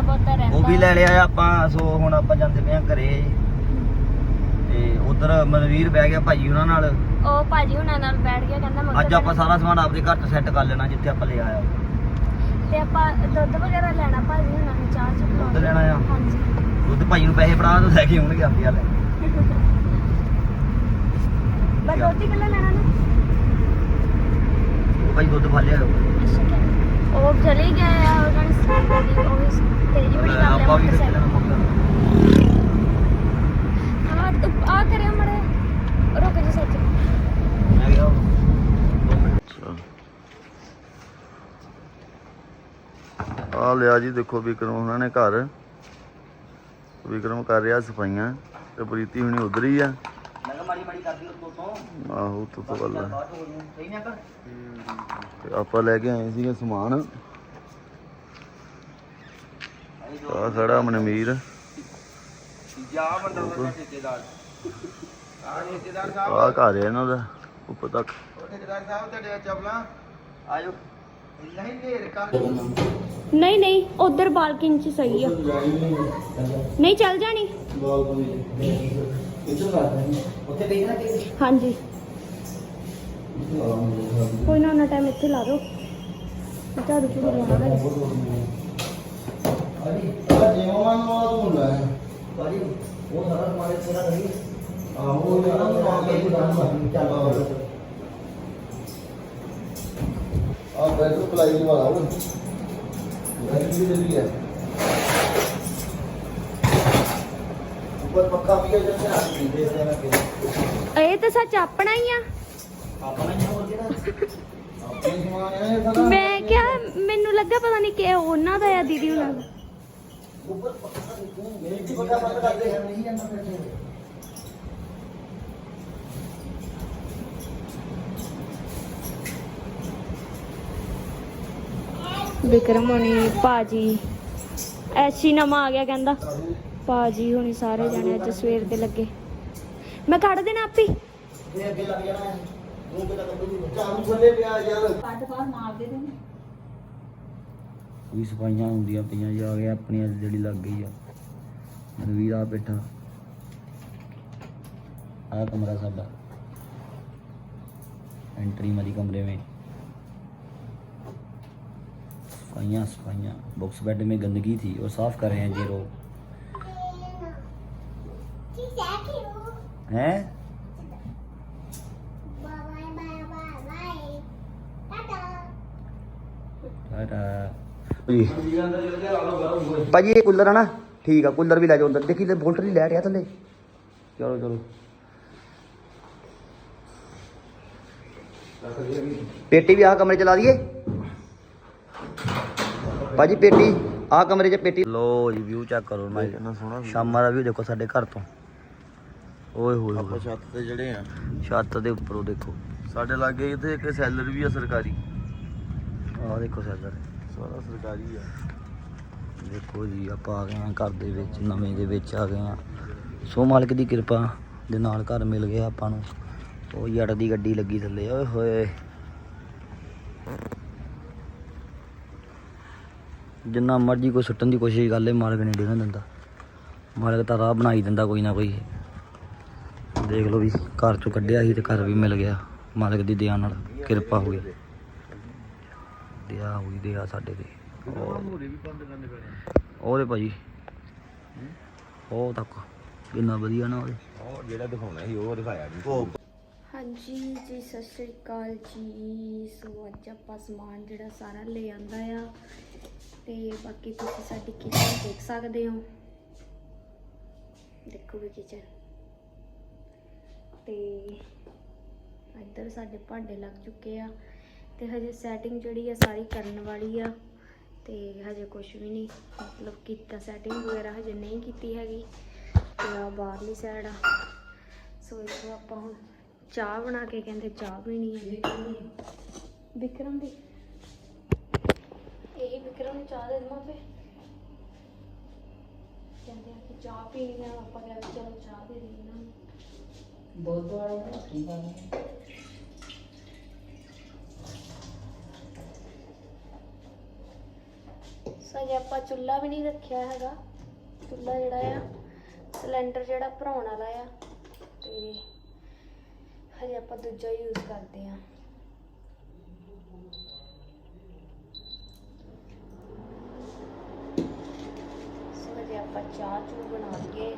ਥੋੜਾ ਬਹੁਤਾ ਰਹਿੰਦਾ ਉਹ ਵੀ ਲੈ ਲਿਆ ਆਪਾਂ ਸੋ ਹੁਣ ਆਪਾਂ ਜਾਂਦੇ ਪਏ ਆ ਘਰੇ। ਤੇ ਉਧਰ ਮਨਵੀਰ ਬਹਿ ਗਿਆ ਭਾਜੀ ਉਹਨਾਂ ਨਾਲ। ਉਹ ਭਾਜੀ ਹੁਣਾਂ ਨਾਲ ਬੈਠ ਕੇ ਕਹਿੰਦਾ ਮੰਗਲ ਅੱਜ ਆਪਾਂ ਸਾਰਾ ਸਮਾਨ ਆਪਦੇ ਘਰ 'ਚ ਸੈੱਟ ਕਰ ਲੈਣਾ ਜਿੱਥੇ ਆਪਾਂ ਲਿਆ ਆ ਤੇ ਆਪਾਂ ਦੁੱਧ ਵਗੈਰਾ ਲੈਣਾ ਭਾਜੀ ਹੁਣਾਂ ਨੂੰ ਚਾਹ ਚ ਦੁੱਧ ਲੈਣਾ ਆ? ਹਾਂਜੀ। ਦੁੱਧ ਭਾਈ ਨੂੰ ਪੈਸੇ ਫੜਾ ਤੋਂ ਲੈ ਕੇ ਆਉਣਗੇ ਆਪੇ ਆ ਲੈ ਬਸ ਦੁੱਧ ਹੀ ਕੱਲਾ ਲੈਣਾ ਨਾ। ਉਹ ਭਾਈ ਦੁੱਧ ਫਾ ਲਿਆ। ਅੱਛਾ। ਉਹ ਚਲੇ ਗਿਆ ਆ ਉਹਨਾਂ ਨੇ ਸਾਡੀ ਉਹ ਵੀ ਤੇਰੀ ਬੜੀ ਗੱਲ ਆਪਾਂ ਵੀ ਹੈ ਮੌਕਾ। ਹਾਂ ਤੂੰ ਆ ਕਰਿਆ ਮੜੇ ਰੁਕ ਜਾ ਸੱਚ। ਮੈਂ ਮਿੰਟ। ਆ ਲਿਆ ਜੀ ਦੇਖੋ ਵਿਕਰਮ ਉਹਨਾਂ ਨੇ ਘਰ। ਵਿਕਰਮ ਕਰ ਰਿਹਾ ਸਫਾਈਆਂ ਤੇ ਪ੍ਰੀਤੀ ਹੁਣੀ ਉਧਰ ਹੀ ਆ। ਮਾੜੀ ਮਾੜੀ ਕਰਦੀ ਉੱਤੋਂ ਤੋਂ। ਆਹੋ ਤੋਂ ਤੋਂ ਗੱਲ। ਬਾਅਦ ਹੋ ਜਾਊ। ਸਹੀ ਨਾ ਕਰ ਤੇ ਆਪਾਂ ਲੈ ਕੇ ਆਏ ਸੀਗੇ ਸਮਾਨ। ਆ ਖੜਾ ਮਨਮੀਰ। ਜਾ ਮੰਦਰ ਦਾ ਠੇਕੇਦਾਰ। ਆ ਠੇਕੇਦਾਰ ਸਾਹਿਬ। ਆ ਘਰ ਹੈ ਇਹਨਾਂ ਦਾ ਉੱਪਰ ਤੱਕ। ਠੇਕੇਦਾਰ ਸਾਹਿਬ ਤੁਹਾਡੇ ਚੱਪਲਾਂ। ਆਜੋ। ਨਹੀਂ ਢੇਰ ਕਰ। ਨਹੀਂ ਨਹੀਂ ਉਧਰ ਬਾਲਕਨੀ ਚ ਸਹੀ ਆ। ਨਹੀਂ। ਚੱਲ ਜਾਣੀ। ਉੱਥੇ ਬੈਠਣਾ ਕਿ ਹਾਂਜੀ। ਕੋਈ ਨਾ ਉਹਨਾਂ ਟਾਈਮ ਇੱਥੇ ਲਾ ਦੋ ਝਾੜੂ ਝੂੜੂ ਲਾਉਣਾ ਹੈ ਭਾਜੀ ਭਾਜੀ ਉਹ ਸਾਰਾ ਇੱਥੇ ਰੱਖ ਲਈ ਆਹੋ ਉਹ ਸਾਰਾ ਸਮਾਨ ਕੇ ਦੁਕਾਨ ਮਾਰੀ ਚੱਲ ਆ ਬੈਠੋ ਪਲਾਈ ਵਾਲਾ ਉਹ ਬੈਠੀ ਜਲਦੀ ਹੈ ਵੀ ਹੈ ਆ ਦੇਖਦੇ ਨਾ ਇਹ ਤਾਂ ਸੱਚ ਆਪਣਾ ਹੀ ਆ। ਆਪਣਾ ਹੀ ਹੋ ਗਿਆ ਆਪਣੇ ਸਮਾਨ ਹੈ ਇਹ ਸਾਰਾ ਮੈਂ ਕਿਹਾ ਮੈਨੂੰ ਲੱਗਾ ਪਤਾ ਨਹੀਂ ਕਿ ਉਹਨਾਂ ਦਾ ਆ ਦੀਦੀ ਉਹਨਾਂ ਦਾ। ਉੱਪਰ ਪੱਖਾ ਮੇਰੇ ਕੀ ਪੱਖਾ ਬੰਦ ਕਰਦੇ ਹਨ ਨਹੀਂ ਜਾਂਦਾ ਫਿਰ ਵਿਕਰਮ ਹੋਣੀ ਭਾਜੀ ਐਸੀ ਨਵਾਂ ਆ ਗਿਆ ਕਹਿੰਦਾ। ਭਾਜੀ ਹੁਣੀ ਸਾਰੇ ਜਣੇ ਅੱਜ ਸਵੇਰ ਦੇ ਲੱਗੇ ਮੈਂ ਕੱਢ ਦੇਣਾ ਆਪੀ ਇਹ ਅੱਗੇ ਲੱਗ ਜਾਣਾ ਹੈ ਮੂੰਹ ਤੇ ਲੱਗ ਚਾਲੂ ਥੱਲੇ ਪਿਆ ਯਾਰ ਵੀ ਸਫਾਈਆਂ ਹੁੰਦੀਆਂ ਪਈਆਂ ਜਾ ਕੇ ਆਪਣੀ ਅੱਜ ਜਿਹੜੀ ਲੱਗ ਗਈ ਆ ਮਨਵੀਰ ਆ ਬੈਠਾ ਆ ਕਮਰਾ ਸਾਡਾ एंट्री मरी कमरे में सफाइयाँ सफाइयाँ बॉक्स बेड में गंदगी थी और साफ कर रहे हैं ये है? भाजी कूलर है ना ठीक है कूलर भी ला जाओ देखी ले बोल्ट लैट गया चलो चलो पेटी भी आ कमरे चला दिए भाजी पेटी आ कमरे पेटी लो जी व्यू चेक करो ना सोना शामा का व्यू देखो साढ़े घर तो ਓਏ ਹੋਏ ਆਪਾਂ ਹੋਏ। ਛੱਤ ਤੇ ਜਿਹੜੇ ਆ। ਛੱਤ ਦੇ ਉੱਪਰੋਂ ਦੇਖੋ। ਸਾਡੇ ਲਾਗੇ ਇੱਥੇ ਇੱਕ ਸੈਲਰ ਵੀ ਆ ਸਰਕਾਰੀ। ਆਹ ਦੇਖੋ ਸੈਲਰ। ਸਾਰਾ ਸਰਕਾਰੀ ਆ। ਦੇਖੋ ਜੀ ਆਪਾਂ ਆ ਗਏ ਹਾਂ ਘਰ ਦੇ ਵਿੱਚ ਨਵੇਂ ਦੇ ਵਿੱਚ ਆ ਗਏ ਹਾਂ। ਸੋ ਮਾਲਕ ਦੀ ਕਿਰਪਾ ਦੇ ਨਾਲ ਘਰ ਮਿਲ ਗਿਆ ਆਪਾਂ ਨੂੰ। ਉਹ ਜੜ ਦੀ ਗੱਡੀ ਲੱਗੀ ਥੱਲੇ ਓਏ ਹੋਏ। ਜਿੰਨਾ ਮਰਜ਼ੀ ਕੋਈ ਸੁੱਟਣ ਦੀ ਕੋਸ਼ਿਸ਼ ਕਰ ਲੇ ਮਾਲਕ ਨਹੀਂ ਡਿੱਗਣ ਦਿੰਦਾ। ਮਾਲਕ ਤਾਂ ਰਾਹ ਬਣਾਈ ਦਿੰਦਾ ਕੋਈ ਨਾ ਕੋਈ। ਦੇਖ ਲਓ ਵੀ ਘਰ ਚੋਂ ਕੱਢਿਆ ਸੀ ਤੇ ਘਰ ਵੀ ਮਿਲ ਗਿਆ। ਮਾਲਕ ਦੀ ਦਇਆ ਨਾਲ ਕਿਰਪਾ ਹੋਈ। ਦਇਆ ਹੋਈ ਦਇਆ ਸਾਡੇ ਤੇ। ਉਹਦੇ ਭਾਜੀ ਉਹ ਤੱਕ। ਕਿੰਨਾ ਵਧੀਆ ਨਾ ਉਹਦੇ। ਉਹ ਜਿਹੜਾ ਦਿਖਾਉਣਾ ਸੀ ਉਹ ਦਿਖਾਇਆ ਨਹੀਂ ਹਾਂਜੀ ਜੀ ਸਤਿ ਸ਼੍ਰੀ ਅਕਾਲ ਜੀ। ਸੋ ਅੱਜ ਆਪਾਂ ਸਮਾਨ ਜਿਹੜਾ ਸਾਰਾ ਲੈ ਆਂਦਾ ਆ। ਤੇ ਬਾਕੀ ਤੁਸੀਂ ਸਾਡੀ ਕਿਚਨ ਦੇਖ ਸਕਦੇ ਹੋ। ਦੇਖੋ ਵੀ ਕਿਚਨ ਤੇ ਇੱਧਰ ਸਾਡੇ ਭਾਂਡੇ ਲੱਗ ਚੁੱਕੇ ਆ ਤੇ ਹਜੇ ਸੈਟਿੰਗ ਜਿਹੜੀ ਆ ਸਾਰੀ ਕਰਨ ਵਾਲੀ ਆ ਤੇ ਹਜੇ ਕੁਝ ਵੀ ਨਹੀਂ, ਮਤਲਬ ਕੀਤਾ ਸੈਟਿੰਗ ਵਗੈਰਾ ਹਜੇ ਨਹੀਂ ਕੀਤੀ ਹੈਗੀ ਤੇ ਆ ਬਾਹਰਲੀ ਸਾਈਡ ਆ। ਸੋ ਇਸੋ ਆਪਾਂ ਹੁਣ ਚਾਹ ਬਣਾ ਕੇ ਕਹਿੰਦੇ ਚਾਹ ਪੀਣੀ ਹੈ ਵਿਕਰਮ ਦੀ। ਇਹ ਵਿਕਰਮ ਨੂੰ ਚਾਹ ਦੇ ਦਵਾਂ ਫੇ। ਕਹਿੰਦੇ ਆ ਕਿ ਚਾਹ ਪੀਣੀ ਆ, ਆਪਾਂ ਕਹਿੰਦੇ ਚਲੋ ਚਾਹ ਦੇ ਦੇਣਾ ਦੁੱਧ ਵਾਲਾ ਕੀ ਕਰਨਾ ਸਜੇ ਆਪਾਂ ਚੁੱਲ੍ਹਾ ਵੀ ਨਹੀਂ ਰੱਖਿਆ ਹੈਗਾ। ਚੁੱਲ੍ਹਾ ਜਿਹੜਾ ਆ, ਸਿਲੰਡਰ ਜਿਹੜਾ ਭਰਾਉਣ ਵਾਲਾ ਆ। ਤੇ ਹਜੇ ਆਪਾਂ ਦੂਜਾ ਯੂਜ਼ ਕਰਦੇ ਆ। ਸੋ ਹਜੇ ਆਪਾਂ ਚਾਹ ਚੂ ਬਣਾ ਲਈਏ।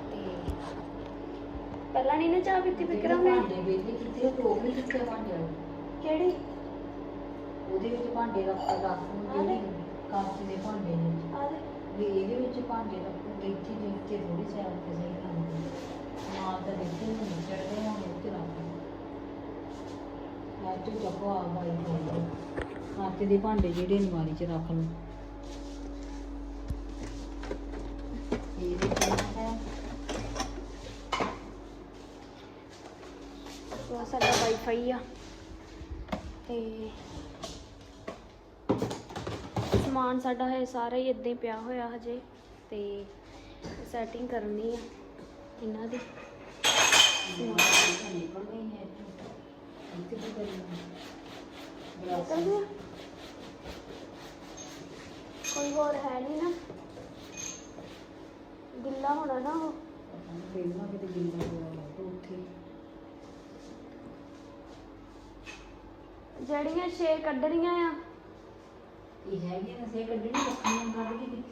ਪਹਿਲਾਂ ਨਹੀਂ ਨਾ ਚਾਹ ਪੀਤੀ ਵਿਕਰਮ ਨੇ? ਭਾਂਡੇ ਵੇਲੇ ਕਿਤੇ ਉਹ ਵੀ ਕਿੱਥੇ ਭਾਂਡੇ ਵਾਲੇ? ਕਿਹੜੀ? ਉਹਦੇ ਵਿੱਚ ਭਾਂਡੇ ਰੱਖ ਰੱਖ ਜਿਹੜੀ ਕਾਂਚ ਦੇ ਭਾਂਡੇ ਨੇ। ਆ ਦੇ ਵੀ ਇਹਦੇ ਵਿੱਚ ਭਾਂਡੇ ਰੱਖੋ ਇੱਥੇ ਦੇ ਉੱਤੇ ਥੋੜੀ ਸਾਈਡ ਤੇ ਸਹੀ ਖਾਂਦੇ ਮਾਂ ਤਾਂ ਦੇਖੇ ਨਹੀਂ ਚੜਦੇ ਹਾਂ ਉੱਤੇ ਰੱਖ ਮੈਂ ਤੂੰ ਚੱਕੋ ਆ ਬਾਈ ਕਾਂਚ ਦੇ ਭਾਂਡੇ ਜਿਹੜੇ ਅਲਮਾਰੀ 'ਚ ਰੱਖ ਲਓ। ਵਾਈਫਾਈ ਆ ਤੇ ਸਮਾਨ ਸਾਡਾ ਹੈ ਸਾਰਾ ਹੀ ਇਦਾਂ ਪਿਆ ਹੋਇਆ ਹਜੇ ਤੇ ਸੈਟਿੰਗ ਕਰਨੀ ਆ ਇਹਨਾਂ ਦੀ। ਕੋਈ ਹੋਰ ਹੈ ਨਹੀਂ ਨਾ। ਗਿੱਲਾ ਹੋਣਾ ਨਾ ਉਹ। ਪਹਿਲਾਂ ਕਿਤੇ ਗਿੱਲਾ ਹੋਇਆ ਤਾਂ ਉੱਥੇ। ਜਿਹੜੀਆਂ ਛੇ ਕੱਢਣੀਆਂ ਆ। ਇਹ ਹੈਗੇ ਨਾ ਸੇ ਕੱਢਣੀ ਰੱਖਣੀ ਕੱਢ ਕੇ ਦਿੱਤੀ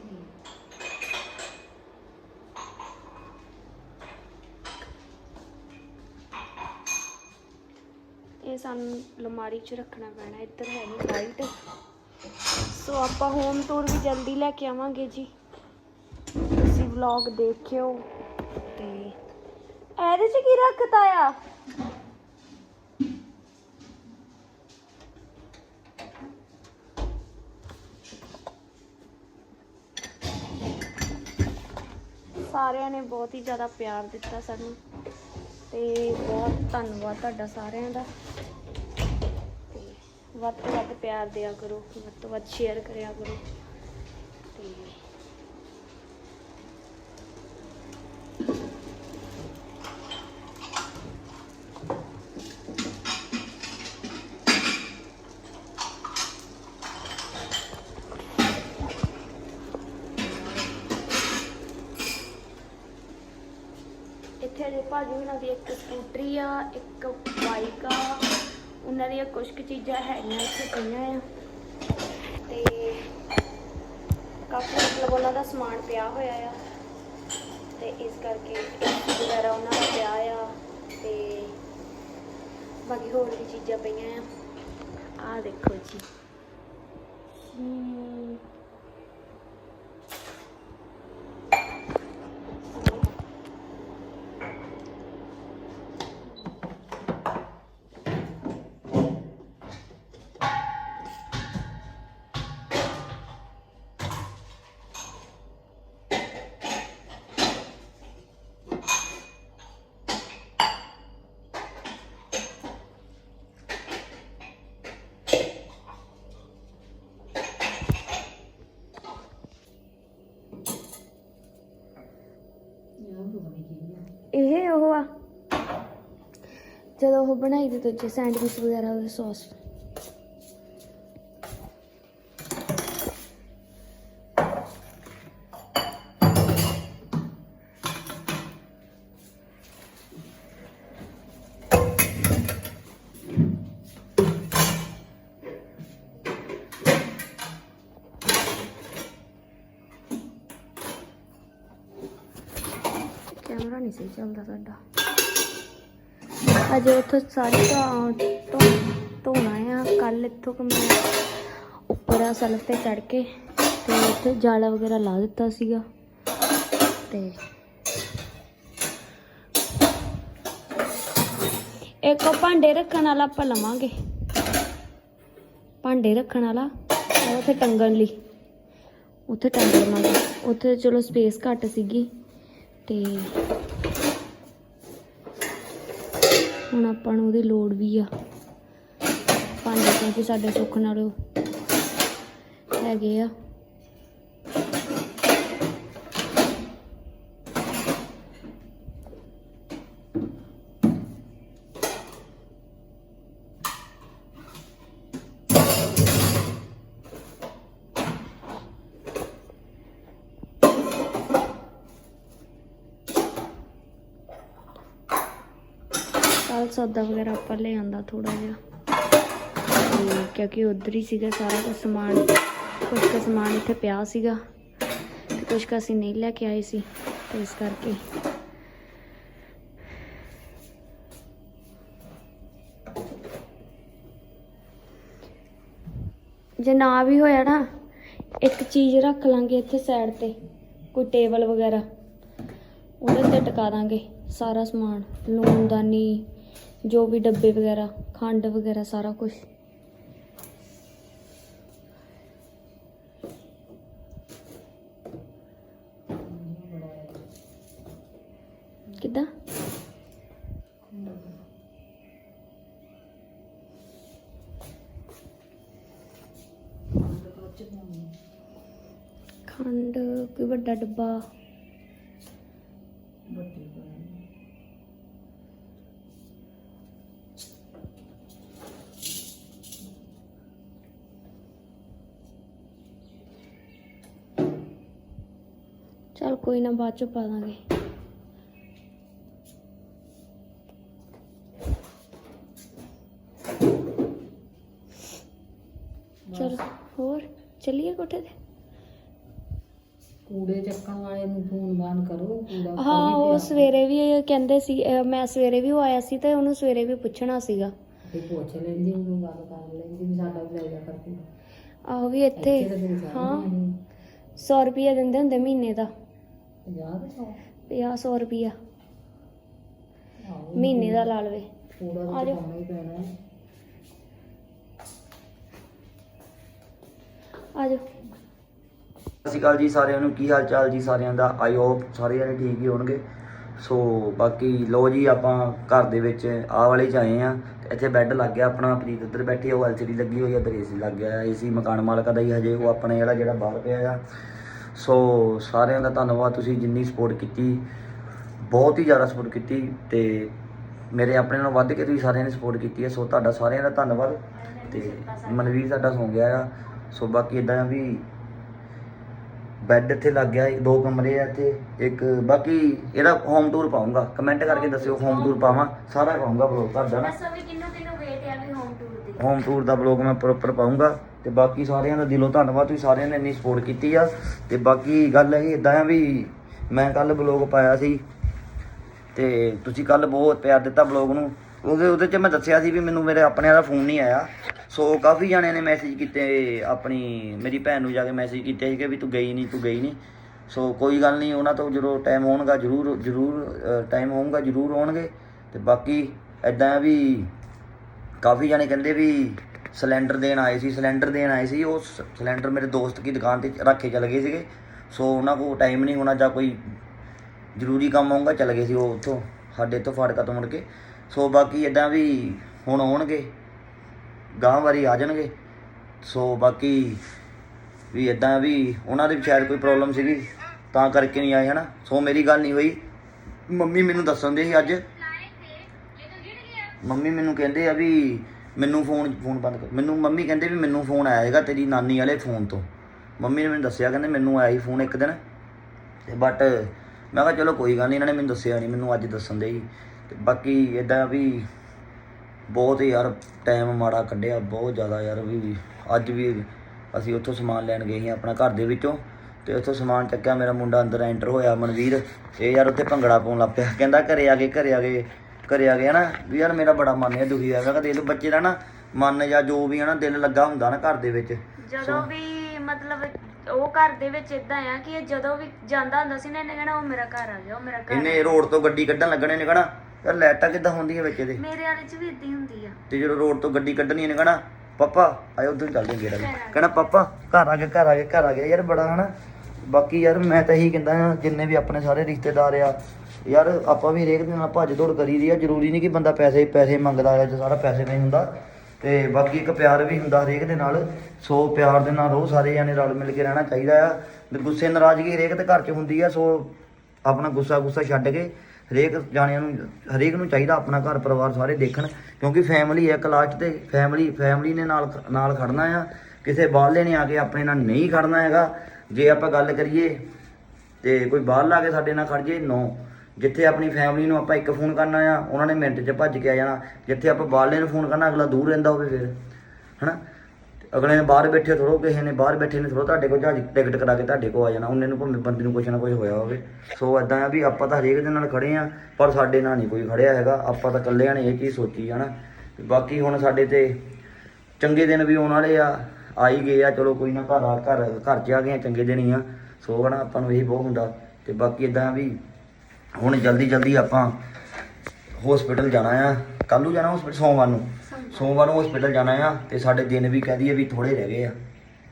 ਇਹ ਸਾਨੂੰ ਅਲਮਾਰੀ 'ਚ ਰੱਖਣਾ ਪੈਣਾ ਇੱਧਰ ਹੈ ਨਹੀਂ ਲਾਈਟ। ਸੋ ਆਪਾਂ ਹੋਮ ਟੂਰ ਵੀ ਜਲਦੀ ਲੈ ਕੇ ਆਵਾਂਗੇ ਜੀ। ਤੁਸੀਂ ਵਲੌਗ ਦੇਖਿਓ ਤੇ ਇਹਦੇ 'ਚ ਕੀ ਰੱਖਤਾ ਆ? ਸਾਰਿਆਂ ਨੇ ਬਹੁਤ ਹੀ ਜ਼ਿਆਦਾ ਪਿਆਰ ਦਿੱਤਾ ਸਾਨੂੰ ਤੇ ਬਹੁਤ ਧੰਨਵਾਦ ਤੁਹਾਡਾ ਸਾਰਿਆਂ ਦਾ। ਤੇ ਵੱਧ ਤੋਂ ਵੱਧ ਪਿਆਰ ਦਿਆ ਕਰੋ, ਵੱਧ ਤੋਂ ਵੱਧ ਸ਼ੇਅਰ ਕਰਿਆ ਕਰੋ। ਤੇ ਇੱਥੇ ਜੇ ਭਾਜੀ ਉਹਨਾਂ ਦੀ ਇੱਕ ਸਕੂਟਰੀ ਆ ਇੱਕ ਬਾਈਕ ਆ। ਉਹਨਾਂ ਦੀਆਂ ਕੁਝ ਕੁ ਚੀਜ਼ਾਂ ਹੈਗੀਆਂ ਇੱਥੇ ਪਈਆਂ ਆ। ਤੇ ਕਾਫੀ ਮਤਲਬ ਉਹਨਾਂ ਦਾ ਸਮਾਨ ਪਿਆ ਹੋਇਆ ਆ। ਤੇ ਇਸ ਕਰਕੇ ਵਗੈਰਾ ਉਹਨਾਂ ਦਾ ਪਿਆ ਆ। ਤੇ ਬਾਕੀ ਹੋਰ ਵੀ ਚੀਜ਼ਾਂ ਪਈਆਂ ਆ। ਆਹ ਦੇਖੋ ਜੀ। ਇਹ ਉਹ ਆ। ਜਦੋਂ ਉਹ ਬਣਾਈ ਦੇ ਦੂਜੇ ਸੈਂਡਵਿਚ ਵਗੈਰਾ ਉਹਦੇ ਸੌਸ। ਕੈਮਰਾ ਨਹੀਂ ਸਹੀ ਚੱਲਦਾ ਸਾਡਾ। ਅਜੇ ਉੱਥੋਂ ਸਾਰੀ ਧੋ ਧੋਣਾ ਆ। ਕੱਲ ਇੱਥੋਂ ਕਿ ਮੈਂ ਉੱਪਰ ਆ ਸਲਫ ਤੇ ਚੜ ਕੇ ਤੇ ਉੱਥੇ ਜਾਲਾ ਵਗੈਰਾ ਲਾ ਦਿੱਤਾ ਸੀਗਾ। ਤੇ ਇੱਕ ਭਾਂਡੇ ਰੱਖਣ ਵਾਲਾ ਆਪਾਂ ਲਵਾਂਗੇ। ਭਾਂਡੇ ਰੱਖਣ ਵਾਲਾ ਉੱਥੇ ਟੰਗਣ ਲਈ। ਉੱਥੇ ਟੰਗ ਲਵਾਂਗੇ। ਉੱਥੇ ਚਲੋ ਸਪੇਸ ਘੱਟ ਸੀਗੀ। ਤੇ ਹੁਣ ਆਪਾਂ ਨੂੰ ਉਹਦੀ ਲੋੜ ਵੀ ਆ। ਭਾਂਡੇ ਕਿਉਂਕਿ ਸਾਡੇ ਸੁੱਖ ਨਾਲ ਹੈਗੇ ਆ। ਕੱਲ ਸੌਦਾ ਵਗੈਰਾ ਆਪਾਂ ਲੈ ਆਂਦਾ ਥੋੜਾ ਜਿਹਾ। ਤੇ ਕਿਉਂਕਿ ਉਧਰ ਹੀ ਸੀਗਾ ਸਾਰਾ ਕੁਝ ਸਮਾਨ। ਕੁਝ ਕੁ ਸਮਾਨ ਇੱਥੇ ਪਿਆ ਸੀਗਾ। ਤੇ ਕੁਝ ਕੁ ਅਸੀਂ ਨਹੀਂ ਲੈ ਕੇ ਆਏ ਸੀ, ਤੇ ਇਸ ਕਰਕੇ। ਜੇ ਨਾ ਵੀ ਹੋਇਆ ਨਾ, ਇੱਕ ਚੀਜ਼ ਰੱਖ ਲਾਂਗੇ ਇੱਥੇ ਸਾਈਡ ਤੇ, ਕੋਈ ਟੇਬਲ ਵਗੈਰਾ। ਉਹਦੇ ਤੇ ਟਿਕਾ ਦਾਂਗੇ ਸਾਰਾ ਸਮਾਨ ਲੂਣਦਾਨੀ ਜੋ ਵੀ ਡੱਬੇ ਵਗੈਰਾ ਖੰਡ ਵਗੈਰਾ ਸਾਰਾ ਕੁਝ ਕਿੱਦਾਂ? ਖੰਡ ਕੋਈ ਵੱਡਾ ਡੱਬਾ। ਕੋਈ ਨਾ ਬਾਅਦ ਚ ਪਾ ਦਾਂਗੇ। ਚਲ ਹੋਰ? ਚੱਲੀਏ ਕੋਠੇ ਤੇ? ਕੂੜੇ ਚੱਕਣ ਵਾਲੇ ਨੂੰ ਫੋਨ ਬਾਨ ਕਰੋ ਕੂੜਾ ਹਾਂ ਉਹ ਸਵੇਰੇ ਵੀ ਕਹਿੰਦੇ ਸੀ ਅਹ ਮੈਂ ਸਵੇਰੇ ਵੀ ਉਹ ਆਇਆ ਸੀ ਤੇ ਉਹਨੂੰ ਸਵੇਰੇ ਵੀ ਪੁੱਛਣਾ ਸੀਗਾ। ਤੇ ਪੁੱਛ ਲੈਂਦੀ ਉਹਨੂੰ ਗੱਲ ਕਰ ਲੈਂਦੀ ਵੀ ਸਾਡਾ ਵੀ ਲੈ ਜਾ ਕਰ ਕੂੜਾ। ਆਹੋ ਵੀ ਇੱਥੇ ਇੱਥੇ ਤਾਂ ਫਿਰ ਸਾਰੇ ਹਾਂ। ਨਹੀਂ। 100 ਰੁਪਿਆ ਦਿੰਦੇ ਹੁੰਦੇ ਮਹੀਨੇ ਦਾ। 50 ਦੇ ਸੌ? 50 100 ਰੁਪਿਆ ਆਹੋ ਮਹੀਨੇ ਦਾ ਲਾ ਲਵੇ। ਆ ਤਾਂ ਜਾਓ। ਪਾਉਣਾ ਹੀ ਪੈਣਾ ਹੈ। ਆ ਜਾਓ। ਸਤਿ ਸ਼੍ਰੀ ਅਕਾਲ ਜੀ ਸਾਰਿਆਂ ਨੂੰ। ਕੀ ਹਾਲ ਚਾਲ ਜੀ ਸਾਰਿਆਂ ਦਾ? ਆਈ ਹੋਪ ਸਾਰੇ ਜਣੇ ਠੀਕ ਹੀ ਹੋਣਗੇ। ਸੋ ਬਾਕੀ ਲੋ ਜੀ ਆਪਾਂ ਘਰ ਦੇ ਵਿੱਚ ਆਹ ਵਾਲੇ ਚ ਆਏ ਆ ਇੱਥੇ ਬੈੱਡ ਲੱਗ ਗਿਆ ਆਪਣਾ। ਪ੍ਰੀਤ ਉੱਧਰ ਬੈਠੀ ਆ ਉਹ ਐਲਸੀਡੀ ਲੱਗੀ ਹੋਈ ਆ ਇੱਧਰ ਏਸੀ ਲੱਗ ਗਿਆ। ਏਸੀ ਮਕਾਨ ਮਾਲਕ ਦਾ ਹੀ ਹਜੇ। ਉਹ ਆਪਣੇ ਜਿਹੜਾ ਜਿਹੜਾ ਬਾਹਰ ਪਿਆ ਆ। ਸੋ ਸਾਰਿਆਂ ਦਾ ਧੰਨਵਾਦ, ਤੁਸੀਂ ਜਿੰਨੀ ਸਪੋਰਟ ਕੀਤੀ, ਬਹੁਤ ਹੀ ਜ਼ਿਆਦਾ ਸਪੋਰਟ ਕੀਤੀ ਤੇ ਮੇਰੇ ਆਪਣੇ ਨਾਲੋਂ ਵੱਧ ਕੇ ਤੁਸੀਂ ਸਾਰਿਆਂ ਨੇ ਸਪੋਰਟ ਕੀਤੀ ਹੈ। ਸੋ ਤੁਹਾਡਾ ਸਾਰਿਆਂ ਦਾ ਧੰਨਵਾਦ ਤੇ ਮਨਵੀਰ ਸਾਡਾ ਸੌਂ ਗਿਆ ਆ। ਸੋ ਬਾਕੀ ਇਦਾਂ ਵੀ ਬੈੱਡ ਇੱਥੇ ਲੱਗ ਗਿਆ ਦੋ ਕਮਰੇ ਆ ਇੱਥੇ ਇੱਕ ਬਾਕੀ ਇਹਦਾ ਹੋਮ ਟੂਰ ਪਾਉਂਗਾ। ਕਮੈਂਟ ਕਰਕੇ ਦੱਸਿਓ ਹੋਮ ਟੂਰ ਪਾਵਾਂ ਸਾਰਾ ਪਾਉਂਗਾ ਬਲੌਗ ਤੁਹਾਡਾ ਨਾ। ਦੱਸੋ ਵੀ ਕਿੰਨੂੰ ਕਿੰਨੂੰ ਵੇਟ ਆ ਵੀ ਹੋਮ ਟੂਰ ਦੀ ਹੋਮ ਟੂਰ ਦਾ ਬਲੌਗ ਮੈਂ ਪ੍ਰੋਪਰ ਪਾਉਂਗਾ ਤੇ ਬਾਕੀ ਸਾਰਿਆਂ ਦਾ ਦਿਲੋਂ ਧੰਨਵਾਦ ਤੁਸੀਂ ਸਾਰਿਆਂ ਨੇ ਇੰਨੀ ਸਪੋਰਟ ਕੀਤੀ ਆ। ਤੇ ਬਾਕੀ ਗੱਲ ਇਹ ਇਦਾਂ ਆ ਵੀ ਮੈਂ ਕੱਲ ਬਲੌਗ ਪਾਇਆ ਸੀ ਤੇ ਤੁਸੀਂ ਕੱਲ ਬਹੁਤ ਪਿਆਰ ਦਿੱਤਾ ਬਲੌਗ ਨੂੰ। ਉਹਦੇ ਉਹਦੇ 'ਚ ਮੈਂ ਦੱਸਿਆ ਸੀ ਵੀ ਮੈਨੂੰ ਮੇਰੇ ਆਪਣਿਆਂ ਦਾ ਫੋਨ ਨਹੀਂ ਆਇਆ। ਸੋ ਕਾਫੀ ਜਣਿਆਂ ਨੇ ਮੈਸੇਜ ਕੀਤੇ, ਆਪਣੀ ਮੇਰੀ ਭੈਣ ਨੂੰ ਜਾ ਕੇ ਮੈਸੇਜ ਕੀਤੇ ਸੀ ਕਿ ਵੀ ਤੂੰ ਗਈ ਨਹੀਂ ਤੂੰ ਗਈ ਨਹੀਂ ਸੋ ਕੋਈ ਗੱਲ ਨਹੀਂ ਉਹਨਾਂ ਤੋਂ ਜਦੋਂ ਟਾਈਮ ਹੋਣਗਾ ਜਰੂਰ ਜਰੂਰ ਟਾਈਮ ਹੋਊਗਾ, ਜਰੂਰ ਆਉਣਗੇ। ਤੇ ਬਾਕੀ ਐਦਾਂ ਵੀ ਕਾਫੀ ਜਾਣੇ ਕਹਿੰਦੇ ਵੀ ਸਿਲੰਡਰ ਦੇਣ ਆਏ ਸੀ, ਸਿਲੰਡਰ ਦੇਣ ਆਏ ਸੀ, ਉਹ ਸਿਲੰਡਰ ਮੇਰੇ ਦੋਸਤ ਦੀ ਦੁਕਾਨ ਤੇ ਰੱਖ ਕੇ ਚਲੇ ਗਏ ਸੀਗੇ। ਸੋ ਉਹਨਾਂ ਕੋਲ ਟਾਈਮ ਨਹੀਂ ਹੋਣਾ ਜਾਂ ਕੋਈ ਜ਼ਰੂਰੀ ਕੰਮ ਆਊਗਾ ਚਲੇ ਗਏ ਸੀ ਉਹ ਉੱਥੋਂ, ਸਾਡੇ ਤੋਂ ਫਾਟਕਾ ਤੋਂ ਮੁੜ ਕੇ। ਸੋ ਬਾਕੀ ਇਦਾਂ ਵੀ ਹੁਣ ਆਉਣਗੇ। ਗਾਂ ਵਾਰੀ ਆ ਜਾਣਗੇ। ਸੋ ਬਾਕੀ ਵੀ ਇਦਾਂ ਵੀ ਉਹਨਾਂ ਦੇ ਵੀ ਸ਼ਾਇਦ ਕੋਈ ਪ੍ਰੋਬਲਮ ਸੀਗੀ, ਤਾਂ ਕਰਕੇ ਨਹੀਂ ਆਏ, ਹਨਾ? ਸੋ ਮੇਰੀ ਗੱਲ ਨਹੀਂ ਹੋਈ। ਮੰਮੀ ਮੈਨੂੰ ਦੱਸਣ ਦੇ ਸੀ ਅੱਜ। ਮੰਮੀ ਮੈਨੂੰ ਕਹਿੰਦੇ ਆ ਵੀ ਮੈਨੂੰ ਫੋਨ ਫੋਨ ਬੰਦ ਕਰ। ਮੈਨੂੰ ਮੰਮੀ ਕਹਿੰਦੇ ਵੀ ਮੈਨੂੰ ਫੋਨ ਆਇਆ ਹੈਗਾ ਤੇਰੀ ਨਾਨੀ ਵਾਲੇ ਫੋਨ ਤੋਂ। ਮੰਮੀ ਨੇ ਮੈਨੂੰ ਦੱਸਿਆ, ਕਹਿੰਦੇ ਮੈਨੂੰ ਆਇਆ ਸੀ ਫੋਨ ਇੱਕ ਦਿਨ। ਤੇ ਬਟ ਮੈਂ ਕਿਹਾ ਚਲੋ ਕੋਈ ਗੱਲ ਨਹੀਂ, ਇਹਨਾਂ ਨੇ ਮੈਨੂੰ ਦੱਸਿਆ ਨਹੀਂ, ਮੈਨੂੰ ਅੱਜ ਦੱਸਣ ਦੇ ਸੀ। ਤੇ ਬਾਕੀ ਇਦਾਂ ਵੀ ਬਹੁਤ ਯਾਰ ਟਾਈਮ ਮਾੜਾ ਕੱਢਿਆ ਬਹੁਤ ਜ਼ਿਆਦਾ ਯਾਰ ਵੀ ਅੱਜ ਵੀ ਅਸੀਂ ਉੱਥੋਂ ਸਮਾਨ ਲੈਣ ਗਏ ਸੀ ਆਪਣਾ ਘਰ ਦੇ ਵਿੱਚੋਂ ਤੇ ਉੱਥੋਂ ਸਮਾਨ ਚੱਕਿਆ ਮੇਰਾ ਮੁੰਡਾ ਅੰਦਰ ਐਂਟਰ ਹੋਇਆ ਮਨਵੀਰ ਇਹ ਯਾਰ ਉੱਥੇ ਭੰਗੜਾ ਪਾਉਣ ਲੱਗ ਪਿਆ। ਕਹਿੰਦਾ ਘਰੇ ਆ ਗਏ ਘਰੇ ਆ ਗਏ ਘਰੇ ਆ ਗਏ ਨਾ ਵੀ ਯਾਰ ਮੇਰਾ ਬੜਾ ਮਨ ਹੈ ਦੁਖੀ ਹੋਇਆ। ਮੈਂ ਕਿਹਾ ਦੇਖ ਲਓ ਬੱਚੇ ਦਾ ਨਾ ਮਨ ਜਾਂ ਜੋ ਵੀ ਹੈ ਨਾ ਦਿਲ ਲੱਗਾ ਹੁੰਦਾ ਨਾ ਘਰ ਦੇ ਵਿੱਚ। ਜਦੋਂ ਵੀ ਮਤਲਬ ਉਹ ਘਰ ਦੇ ਵਿੱਚ ਇਦਾਂ ਆ ਕਿ ਇਹ ਜਦੋਂ ਵੀ ਜਾਂਦਾ ਹੁੰਦਾ ਸੀ ਨਾ ਇਹਨੇ ਕਹਿਣਾ ਉਹ ਮੇਰਾ ਘਰ ਆ ਗਿਆ ਉਹ ਮੇਰਾ ਘਰ ਆ ਇਹਨੇ ਰੋਡ ਤੋਂ ਗੱਡੀ ਕੱਢਣ ਲੱਗਣੇ ਨੇ ਕਹਣਾ ਯਾਰ ਲਾਈਟਾਂ ਕਿੱਦਾਂ ਹੁੰਦੀਆਂ ਵਿੱਚ ਇਹਦੇ? ਮੇਰੇ ਵਾਲੇ ਚ ਵੀ ਇਦਾਂ ਹੀ ਹੁੰਦੀ ਆ। ਤੇ ਜਦੋਂ ਰੋਡ ਤੋਂ ਗੱਡੀ ਕੱਢਣੀ ਇਹਨੇ ਕਹਣਾ ਪਾਪਾ ਆਇਓ ਉਧਰ ਚੱਲਦੇ ਗੇੜਾ ਕਹਿਣਾ ਪਾਪਾ ਘਰ ਆ ਗਿਆ ਘਰ ਆ ਗਿਆ ਘਰ ਆ ਗਿਆ। ਯਾਰ ਬੜਾ ਹਨਾ ਬਾਕੀ ਯਾਰ ਮੈਂ ਤਾਂ ਇਹੀ ਕਹਿੰਦਾ ਆ ਜਿੰਨੇ ਵੀ ਆਪਣੇ ਸਾਰੇ ਰਿਸ਼ਤੇਦਾਰ ਆ ਯਾਰ ਆਪਾਂ ਵੀ ਹਰੇਕ ਦੇ ਨਾਲ ਭੱਜ ਦੌੜ ਕਰੀ ਦੀ ਆ ਜ਼ਰੂਰੀ ਨਹੀਂ ਕਿ ਬੰਦਾ ਪੈਸੇ ਪੈਸੇ ਮੰਗਦਾ ਆ ਜੇ ਸਾਰਾ ਪੈਸੇ ਨਹੀਂ ਹੁੰਦਾ। ਤੇ ਬਾਕੀ ਇੱਕ ਪਿਆਰ ਵੀ ਹੁੰਦਾ ਹਰੇਕ ਦੇ ਨਾਲ ਸੋ ਪਿਆਰ ਦੇ ਨਾਲ ਰਹੋ ਸਾਰੇ ਜਾਣੇ ਰਲ ਮਿਲ ਕੇ ਰਹਿਣਾ ਚਾਹੀਦਾ ਆ। ਤੇ ਗੁੱਸੇ ਨਾਰਾਜ਼ਗੀ ਹਰੇਕ ਦੇ ਘਰ 'ਚ ਹੁੰਦੀ ਆ ਸੋ ਆਪਣਾ ਗੁੱਸਾ ਗੁੱਸਾ ਛੱਡ ਕੇ ਹਰੇਕ ਜਾਣਿਆਂ ਨੂੰ, ਹਰੇਕ ਨੂੰ ਚਾਹੀਦਾ ਆਪਣਾ ਘਰ ਪਰਿਵਾਰ ਸਾਰੇ ਦੇਖਣ, ਕਿਉਂਕਿ ਫੈਮਿਲੀ ਹੈ ਕਲਾਸ ਤੇ ਫੈਮਿਲੀ ਫੈਮਿਲੀ ਨੇ ਨਾਲ ਨਾਲ ਖੜਨਾ ਆ। ਕਿਸੇ ਬਾਹਰਲੇ ਨੇ ਆ ਕੇ ਆਪਣੇ ਨਾਲ ਨਹੀਂ ਖੜਨਾ ਹੈਗਾ। ਜੇ ਆਪਾਂ ਗੱਲ ਕਰੀਏ ਤੇ ਕੋਈ ਬਾਹਰ ਲਾ ਕੇ ਸਾਡੇ ਨਾਲ ਖੜ ਜੇ ਨੋ ਜਿੱਥੇ ਆਪਣੀ ਫੈਮਿਲੀ ਨੂੰ ਆਪਾਂ ਇੱਕ ਫੋਨ ਕਰਨਾ ਆ, ਉਹਨਾਂ ਨੇ ਮਿੰਟ 'ਚ ਭੱਜ ਕੇ ਆ ਜਾਣਾ। ਜਿੱਥੇ ਆਪਾਂ ਬਾਹਰਲੇ ਨੂੰ ਫੋਨ ਕਰਨਾ, ਅਗਲਾ ਦੂਰ ਰਹਿੰਦਾ ਹੋਵੇ ਫਿਰ, ਹਨਾ? ਤੇ ਅਗਲੇ ਨੇ ਬਾਹਰ ਬੈਠੇ ਥੋੜੋ ਕਿਸੇ ਨੇ ਬਾਹਰ ਬੈਠੇ ਨੇ ਥੋੜੋ ਤੁਹਾਡੇ ਕੋਲ ਜਹਾਜ਼ ਟਿਕਟ ਕਰਾ ਕੇ ਤੁਹਾਡੇ ਕੋਲ ਆ ਜਾਣਾ, ਉਹਨੇ ਨੂੰ ਭਾਵੇਂ ਬੰਦੇ ਨੂੰ ਕੁਛ ਨਾ ਕੁਛ ਹੋਇਆ ਹੋਵੇ। ਸੋ ਐਦਾਂ ਆ ਵੀ ਆਪਾਂ ਤਾਂ ਹਰੇਕ ਦੇ ਨਾਲ ਖੜੇ ਆ, ਪਰ ਸਾਡੇ ਨਾਲ ਨਹੀਂ ਕੋਈ ਖੜਿਆ ਹੈਗਾ, ਆਪਾਂ ਤਾਂ ਇਕੱਲਿਆਂ ਨੇ ਇਹ ਚੀਜ਼ ਸੋਚੀ ਹੈ ਨਾ। ਤੇ ਬਾਕੀ ਹੁਣ ਸਾਡੇ ਤੇ ਚੰਗੇ ਦਿਨ ਵੀ ਆਉਣ ਵਾਲੇ ਆ ਆ ਹੀ ਗਏ ਆ, ਚਲੋ ਕੋਈ ਨਾ ਘਰ ਆ, ਘਰ ਘਰ 'ਚ ਆ ਗਏ ਆ, ਚੰਗੇ ਦਿਨ ਹੀ ਆ। ਸੋ ਹਨਾ, ਆਪਾਂ ਨੂੰ ਇਹੀ ਬਹੁਤ ਹੁੰਦਾ, ਤੇ ਬਾਕੀ ਇਦਾਂ ਵੀ ਹੁਣ ਜਲਦੀ ਜਲਦੀ ਆਪਾਂ ਹਸਪੀਟਲ ਜਾਣਾ ਆ ਕੱਲ ਨੂੰ ਜਾਣਾ ਹਸਪੀਟਲ ਸੋਮਵਾਰ ਨੂੰ। ਸੋਮਵਾਰ ਨੂੰ ਹਸਪੀਟਲ ਜਾਣਾ ਆ ਤੇ ਸਾਡੇ ਦਿਨ ਵੀ ਕਹਿ ਦਈਏ ਵੀ ਥੋੜੇ ਰਹਿ ਗਏ ਆ।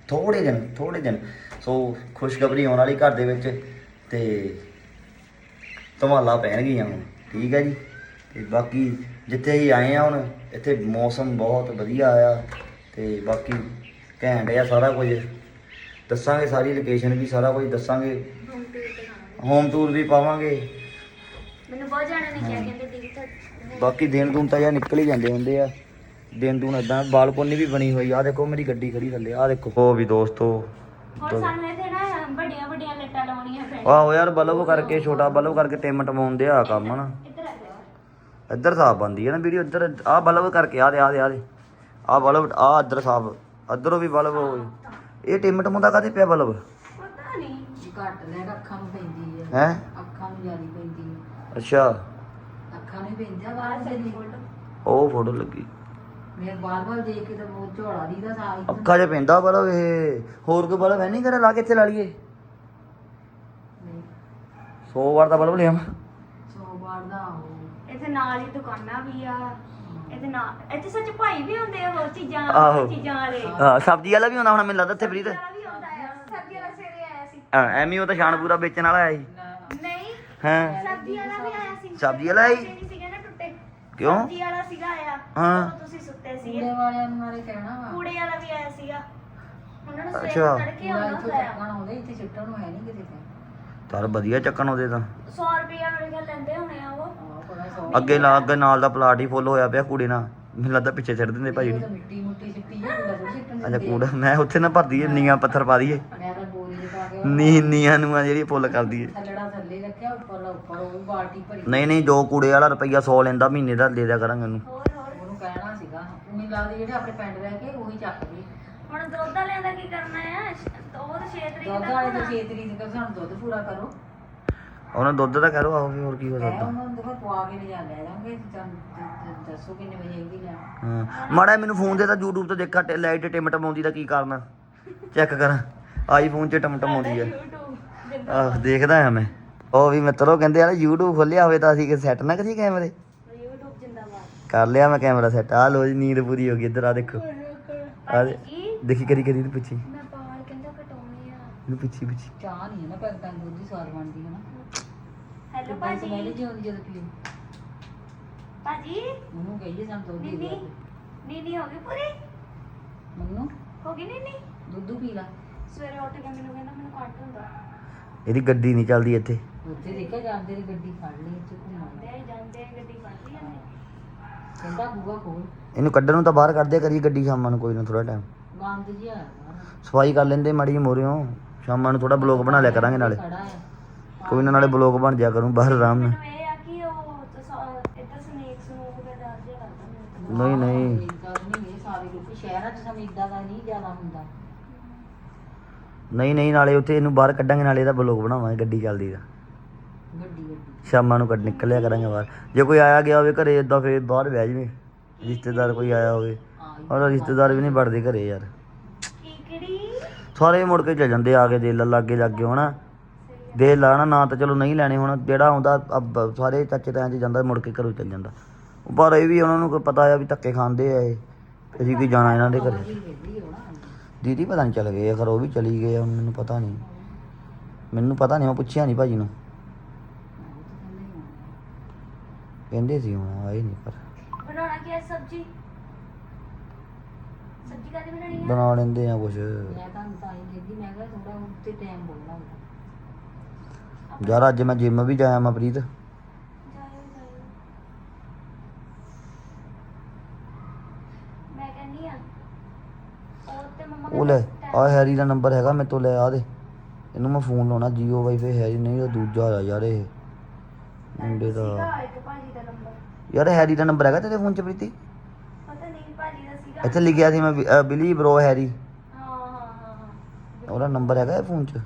ਥੋੜੇ ਦਿਨ ਥੋੜੇ ਦਿਨ। ਸੋ ਖੁਸ਼ਖਬਰੀ ਆਉਣ ਵਾਲੀ ਘਰ ਦੇ ਵਿੱਚ ਤੇ ਧਮਾਲਾ ਪੈਣਗੀਆਂ ਹੁਣ ਠੀਕ ਹੈ ਜੀ? ਤੇ ਬਾਕੀ ਜਿੱਥੇ ਹੀ ਆਏ ਆ ਹੁਣ ਇੱਥੇ ਮੌਸਮ ਬਹੁਤ ਵਧੀਆ ਆ ਤੇ ਬਾਕੀ ਘੈਂਟ ਆ ਸਾਰਾ ਕੁਝ। ਦੱਸਾਂਗੇ ਸਾਰੀ ਲੋਕੇਸ਼ਨ ਵੀ ਸਾਰਾ ਕੁਝ ਦੱਸਾਂਗੇ। ਹੋਮ ਟੂਰ ਵੀ ਪਾਵਾਂਗੇ। ਮੈਨੂੰ ਬਹੁਤ ਜਾਣਿਆਂ ਨੇ ਕਿਹਾ ਕਹਿੰਦੇ ਦੀਦੀ ਬਾਕੀ ਦਿਨ ਦੂਨ ਤਾਂ ਯਾਰ ਨਿਕਲ ਹੀ ਜਾਂਦੇ ਹੁੰਦੇ ਆ। ਦਿਨ ਦੂਨ ਇਦਾਂ ਬਾਲਕੋਨੀ ਵੀ ਬਣੀ ਹੋਈ ਆ ਦੇਖੋ ਮੇਰੀ ਗੱਡੀ ਖੜੀ ਥੱਲੇ ਆ ਦੇਖੋ। ਉਹ ਵੀ ਦੋਸਤੋ ਹੁਣ ਸਾਨੂੰ ਇੱਥੇ ਨਾ ਵੱਡੀਆਂ ਵੱਡੀਆਂ ਲੱਟਾਂ ਲਾਉਣੀਆਂ ਪੈਣੀਆਂ। ਆਹੋ ਯਾਰ ਬਲਬ ਕਰਕੇ ਛੋਟਾ ਬਲਬ ਕਰਕੇ ਟਿਮ ਟਮਾਉਂਦੇ ਆ ਕੰਮ ਨਾ ਇੱਧਰ ਆ ਜਾ ਇੱਧਰ ਸਾਫ਼ ਬੰਦੀ ਹੈ ਨਾ ਵੀਡੀਓ ਇੱਧਰ ਆਹ ਬਲਬ ਕਰਕੇ ਆ ਦੇ ਆ ਦੇ ਆ ਦੇ। ਆਹ ਬਲਬ ਆ ਇੱਧਰ ਸਾਫ਼ ਇੱਧਰੋਂ ਵੀ ਬਲਬ ਹੋਏ। ਇਹ ਟਿਮ ਟਮਾਉਂਦਾ ਕਾਹਦੇ ਪਿਆ ਬਲਬ? ਪਤਾ ਨਹੀਂ। ਘੱਟ ਲੈ ਕੇ ਅੱਖਾਂ ਨੂੰ ਪੈਂਦੀ ਹੈ ਹੈ? ਅੱਖਾਂ ਨੂੰ ਜ਼ਿਆਦਾ ਪੈਂਦੀ ਹੈ ਅੱਛਾ। ਅੱਖਾਂ ਨੂੰ ਪੈਂਦੀ ਆ ਬਾਹਰ ਦੇ ਲਈ ਉਹ ਫੋਟੋ ਲੱਗੀ। ਮੇਰੇ ਬਾਰ ਬਾਰ ਦੇਖ ਕੇ ਤਾਂ ਬਹੁਤ ਝੋਲਾ ਦੀ ਦਾ ਸਾਈ ਅੱਖਾਂ 'ਚ ਪੈਂਦਾ ਬਲਬ ਇਹ। ਹੋਰ ਕੋਈ ਬਲਬ ਹੈ ਨਹੀਂ ਕਰੇ ਲਾ ਕੇ ਇੱਥੇ ਲਾ ਲਈਏ। 100 ਵਾਰ ਦਾ ਬਲਬ ਲਿਆ ਸੋ ਬਾਰ ਦਾ ਉਹ। ਇੱਥੇ ਨਾਲ ਹੀ ਦੁਕਾਨਾਂ ਵੀ ਆ। ਇੱਥੇ ਨਾਲ ਇੱਥੇ ਸੱਚ ਭਾਈ ਵੀ ਹੁੰਦੇ ਆ ਹੋਰ ਚੀਜ਼ਾਂ ਆਹੋ। ਚੀਜ਼ਾਂ ਵਾਲੇ। ਹਾਂ। ਸਬਜ਼ੀ ਵਾਲਾ ਵੀ ਹੁੰਦਾ ਹੁਣ ਮੈਨੂੰ ਲੱਗਦਾ ਇੱਥੇ ਫਰੀਦ ਵਾਲਾ ਵੀ ਆਉਂਦਾ ਆ। ਸਬਜ਼ੀ ਵਾਲਾ ਸਵੇਰੇ ਆਇਆ ਸੀ। ਹਾਂ, ਐਵੇਂ ਹੀ ਉਹ ਤਾਂ ਸ਼ਾਨਪੂਰਾ ਵੇਚਣ ਵਾਲਾ ਆਇਆ ਸੀ। ਨਹੀਂ। ਹਾਂ? ਸਬਜ਼ੀ ਵਾਲਾ ਵੀ ਆਇਆ ਸੀ। ਸਬਜ਼ੀ ਵਾਲਾ ਨਹੀਂ ਕਿਉਂ? ਸਬਜ਼ੀ ਵਾਲਾ ਸੀਗਾ ਆਇਆ ਹਾਂ। ਉਦੋਂ ਤੁਸੀਂ ਸੁੱਤੇ ਸੀਗੇ ਕੂੜੇ ਵਾਲਿਆਂ ਨੂੰ ਨਾਲੇ ਕਹਿਣਾ ਵਾ। ਕੂੜੇ ਵਾਲਾ ਵੀ ਆਇਆ ਸੀਗਾ। ਉਹਨਾਂ ਨੂੰ ਅੱਛਾ। ਸਵੇਰੇ ਤੜਕੇ ਕੂੜਾ ਆਉਣਾ ਇੱਥੋਂ ਹੁੰਦਾ ਆ ਚੱਕਣ ਆਉਂਦੇ ਇੱਥੇ ਸਿੱਟਣ ਨੂੰ ਹੈ ਨਹੀਂ ਕਿਤੇ ਤੇ। ਚੱਲ ਵਧੀਆ ਚੱਕਣ ਉਹਦੇ ਤਾਂ। 100 ਰੁਪਇਆ ਮੇਰੇ ਖਿਆਲ ਲੈਂਦੇ ਹੋਣੇ ਆ ਉਹ। ਆਹ ਕੋਲਾ ਸੌ ਅੱਗੇ ਲਾ ਅੱਗੇ ਨਾਲ ਦਾ ਪਲਾਟ ਹੀ ਫੁੱਲ ਹੋਇਆ ਪਿਆ ਕੂੜੇ ਨਾਲ। ਮੈਨੂੰ ਲੱਗਦਾ ਪਿੱਛੇ ਛੱਡ ਦਿੰਦੇ ਭਾਈ ਉਹ ਤਾਂ ਮਿੱਟੀ ਮੁੱਟੀ ਸਿੱਟੀ ਜਾਂ ਕੂੜਾ ਥੋੜ੍ਹੀ ਸਿੱਟਣ ਅੱਛਾ ਦਿੰਦੇ। ਕੂੜਾ। ਮੈਂ ਉੱਥੇ ਨਾ ਭਰਦੀ ਨੀਆਂ ਪੱਥਰ ਪਾ ਦਈਏ। ਮੈਂ ਨੀ ਨੀਆਂ ਨੂੰ ਆ ਜਿਹੜੀ ਫੁੱਲ ਕਰ ਦਈਏ ਥੱਲੜਾ ਥੱਲੇ ਰੱਖਿਆ ਉੱਪਰ ਉੱਪਰ ਉਹ ਵੀ ਬਾਲਟੀ ਭਰੀ। ਨਹੀਂ ਨਹੀਂ ਜੋ ਕੂੜੇ ਵਾਲਾ ਰੁਪਈਆ 100 ਲੈਂਦਾ ਮਹੀਨੇ ਦਾ ਦੇ ਦਿਆ ਕਰਾਂਗੇ ਉਹਨੂੰ। ਹੋਰ ਹੋਰ। ਉਹਨੂੰ ਕਹਿਣਾ ਸੀਗਾ ਮੈਨੂੰ ਲੱਗਦਾ ਜਿਹੜੇ ਆਪਣੇ ਪਿੰਡ ਰਹਿ ਕੇ ਉਹੀ ਚੱਕਦੇ ਹੁਣ ਦੁੱਧ ਵਾਲਿਆਂ ਦਾ ਕੀ ਕਰਨਾ ਆ? ਸ਼- ਉਹ ਤਾਂ 6 ਤਰੀਕ ਦੁੱਧ ਤੱਕ ਵਾਲੇ ਤੋਂ ਹੋਣਾ। ਛੇਤਰੀ ਦੀ ਕਰ ਸਾਨੂੰ ਦੁੱਧ ਪੂਰਾ ਕਰੋ। ਉਹਨਾਂ ਦੁੱਧ ਦਾ ਕਰੋ ਆਹੋ ਵੀ ਹੋਰ ਕੀ ਹੋ ਮੈਂ ਸਕਦਾ। ਉਹਨਾਂ ਨੂੰ ਦੇਖੋ ਪਵਾ ਕੇ ਲਿਜਾ ਲੈ ਜਾਵਾਂਗੇ ਤੁਹਾਨੂੰ ਦੱਸੋ ਕਿੰਨੇ ਵਜੇ ਆਏਗੀ ਲੈਣ ਹਾਂ। ਮਾੜਾ ਜਿਹਾ ਮੈਨੂੰ ਫੋਨ ਦੇ ਤਾਂ YouTube ਤੇ ਦੇਖਾ ਟੇ- ਲਾਈਟ ਟਿਮ ਟਮਾਉਂਦੀ ਦਾ ਕੀ ਕਾਰਨ ਚੈੱਕ ਕਰਾਂ। ਆਈਫੋਨ 'ਚ ਟਮ ਟਮਾਉਂਦੀ ਆ। YouTube ਆਹ ਦੇਖਦਾ ਆ ਮੈਂ। ਉਹ ਵੀ ਮਿੱਤਰੋ ਕਹਿੰਦੇ ਯਾਰ YouTube ਖੋਲਿਆ ਹੋਵੇ ਤਾਂ ਅਸੀਂ ਕਿ ਸੈੱਟ ਨਾ ਕਰੀਏ ਕੈਮਰੇ YouTube ਜਿੰਦਾਬਾਦ ਕਰ ਲਿਆ ਮੈਂ ਕੈਮਰਾ ਸੈੱਟ ਆ ਲੋ ਜੀ ਨੀਂਦ ਪੂਰੀ ਹੋ ਗਈ ਇੱਧਰ ਆ ਦੇਖੋ। ਆ ਦੇਖੀ ਕਰੀ ਕਰੀ ਇਹਨੂੰ ਪਿੱਛੇ। ਮੈਂ ਬਾਲ ਕਹਿੰਦਾ ਕਟਾਉਣੇ ਆ ਇਹਨੂੰ ਪਿੱਛੇ ਪਿੱਛੇ। ਚਾਹ ਨਹੀਂ ਹੈ ਨਾ ਪੈਕਟਾਂ ਦੁੱਧ ਦੀ ਸਵਾਦ ਬਣਦੀ ਹੈ ਨਾ। ਹੈਲੋ ਭਾਜੀ ਸਮੈਲ ਭਾਜੀ। ਜੀ ਆਉਂਦੀ ਜਦੋਂ ਪੀਓ। ਭਾਜੀ। ਉਹਨੂੰ ਕਹੀਏ ਸਾਨੂੰ ਦੁੱਧ ਦੀ ਨੀਨੀ। ਨੀਨੀ ਹੋ ਗਈ ਪੂਰੀ? ਮੰਨੂ ਹੋ ਗਈ ਨੀਨੀ? ਦੁੱਧ ਪੀ ਲਾ। ਸਵੇਰੇ ਉੱਠ ਕੇ ਮੈਨੂੰ ਕਹਿੰਦਾ ਮੈਨੂੰ ਕੱਟ ਹੁੰਦਾ ਇਹਦੀ ਗੱਡੀ ਨਹੀਂ ਚੱਲਦੀ ਇੱਥੇ। ਉੱਥੇ ਦੇਖਿਆ ਜਾਂਦੇ ਦੀ ਗੱਡੀ ਫੜ ਲਈ ਇੱਥੇ ਘੁੰਮਣ ਜਾਂਦੇ ਜਾਂਦੇ ਗੱਡੀ ਫੜਦੀ ਜਾਂਦੇ ਕਹਿੰਦਾ ਬੂਆ ਖੋਲ ਇਹਨੂੰ ਕੱਢਣ ਨੂੰ ਤਾਂ ਬਾਹਰ ਕੱਢਦੇ ਕਰੀਏ ਗੱਡੀ ਸ਼ਾਮਾਂ ਨੂੰ ਕੋਈ ਨਾ ਥੋੜਾ ਟਾਈਮ ਜਿਹਾ। ਸਫ਼ਾਈ ਕਰ ਲੈਂਦੇ ਮਾੜੀ ਜਿਹੀ ਮੋਰਿਓ। ਸ਼ਾਮਾਂ ਨੂੰ ਥੋੜਾ ਬਲੌਗ ਬਣਾ ਲਿਆ ਕਰਾਂਗੇ ਨਾਲੇ। ਖੜਾ ਹੈ। ਕੋਈ ਨਾ ਨਾਲੇ ਬਲੌਗ ਬਣ ਜਾ ਕਰੂੰ ਬਾਹਰ ਆਰਾਮ ਨਾਲ। ਮੈਨੂੰ ਇਹ ਆ ਕਿ ਉਹ ਤਸਾ- ਇੱਧਰ ਸਨੇਕਸ ਨੂੰ ਉਹ ਡਰ ਜਿਹਾ ਲੱਗਦਾ ਮੈਨੂੰ ਨਹੀਂ। ਨਹੀਂ ਇਦਾਂ ਨਹੀਂ ਇਹ ਸਾਰੇ ਲੋਕ ਸ਼ਹਿਰਾਂ 'ਚ ਸਮ ਇਦਾਂ ਦਾ ਨਹੀਂ ਜ਼ਿਆਦਾ ਹੁੰਦਾ। ਨਹੀਂ ਨਹੀਂ ਨਾਲੇ ਉੱਥੇ ਇਹਨੂੰ ਬਾਹਰ ਕੱਢਾਂਗੇ ਨਾਲੇ ਇਹਦਾ ਬਲੌਗ ਬਣਾਵਾਂਗੇ ਗੱਡੀ ਚੱਲਦੀ ਦਾ। ਗੱਡੀ ਗੱਡੀ। ਸ਼ਾਮਾਂ ਨੂੰ ਕੱਢ ਨਿਕਲਿਆ ਕਰਾਂਗੇ ਬਾਹਰ। ਜੇ ਕੋਈ ਆਇਆ ਗਿਆ ਹੋਵੇ ਘਰੇ ਇਦਾਂ ਫੇਰ ਬਾਹਰ ਬਹਿ ਜਵੇ। ਰਿਸ਼ਤੇਦਾਰ ਕੋਈ ਆਇਆ ਹੋਵੇ। ਔਰ ਰਿਸ਼ਤੇਦਾਰ ਵੀ ਨਹੀਂ ਵੜਦੇ ਘਰੇ ਯਾਰ। ਸਾਰੇ ਮੁੜ ਕੇ ਚੱਲ ਜਾਂਦੇ ਆ ਕੇ ਦੇ ਲਾਗੇ ਲਾਗੇ ਹੋਣਾ। ਦੇ ਲਾਣਾ ਨਾ ਤਾਂ ਚਲੋ ਨਹੀਂ ਲੈਣੇ ਹੁਣ। ਜਿਹੜਾ ਆਉਂਦਾ ਸਾਰੇ ਚਾਚੇ ਤਾਇਆਂ 'ਚ ਜਾਂਦਾ ਮੁੜ ਕੇ ਘਰੋਂ ਚੱਲ ਜਾਂਦਾ। ਉਹ ਪਰ ਇਹ ਵੀ ਉਹਨਾਂ ਨੂੰ ਕੋਈ ਪਤਾ ਆ ਵੀ ਧੱਕੇ ਖਾਂਦੇ ਆ ਇਹ। ਅਸੀਂ ਕੀ ਜਾਣਾ ਇਹਨਾਂ ਦੇ ਘਰੇ। ਦੀਦੀ ਪਤਾ ਨਹੀਂ ਚੱਲ ਗਏ ਖਰ ਉਹ ਵੀ ਚਲੀ ਗਏ ਆ, ਹੁਣ ਮੈਨੂੰ ਪਤਾ ਨਹੀਂ ਮੈਨੂੰ ਪਤਾ ਨਹੀਂ ਮੈਂ ਪੁੱਛਿਆ ਨਹੀਂ ਭਾਜੀ ਨੂੰ। ਕਹਿੰਦੇ ਸੀ ਹੁਣ ਆਏ ਨਹੀਂ ਪਰ। ਬਣਾਉਣਾ ਕੀ ਹੈ ਸਬਜੀ? ਸਬਜੀ ਕਾਦੀ ਬਣਾਣੀ ਹੈ? ਬਣਾ ਲੈਂਦੇ ਆ ਕੁਛ। ਮੈਂ ਤਾਂ ਤਾਂ ਹੀ ਦੇਖਦੀ ਮੈਂ ਕਿਹਾ ਥੋੜਾ ਉੱਤੇ ਟਾਈਮ ਬੋਲਣਾ ਹੁੰਦਾ ਯਾਰ ਅੱਜ ਮੈਂ ਜਿਮ ਵੀ ਜਾਇਆ ਮੈਂ ਪ੍ਰੀਤ। ਜਾਇਓ ਜਾਇਓ। ਮੈਂ ਕਹਿੰਦੀ ਆ ਉਹ ਲੈ ਆ ਹੈਰੀ ਦਾ ਨੰਬਰ ਹੈਗਾ ਮੇਰੇ ਤੋਂ ਲੈ ਆ ਦੇ। ਇਹਨੂੰ ਮੈਂ ਫੋਨ ਲਾਉਣਾ ਜੀਓ ਵਾਈਫਾਈ ਹੈ ਨਹੀਂ ਉਹ ਦੂਜਾ ਆ ਯਾਰ ਇਹ। ਮੁੰਡੇ ਦਾ। ਸੀਗਾ ਇੱਕ ਭਾਜੀ ਦਾ ਨੰਬਰ। ਯਾਰ ਹੈਰੀ ਦਾ ਨੰਬਰ ਹੈਗਾ ਤੇਰੇ ਫੋਨ 'ਚ ਪ੍ਰੀਤੀ? ਪਤਾ ਨਹੀਂ ਭਾਜੀ ਦਾ ਸੀਗਾ। ਇੱਥੇ ਲਿਖਿਆ ਸੀ ਮੈਂ ਬਿਲੀ ਬ్రో ਹੈਰੀ। ਹਾਂ ਹਾਂ ਹਾਂ ਹਾਂ ਉਹਦਾ ਨੰਬਰ ਹੈਗਾ ਇਹ ਫੋਨ 'ਚ?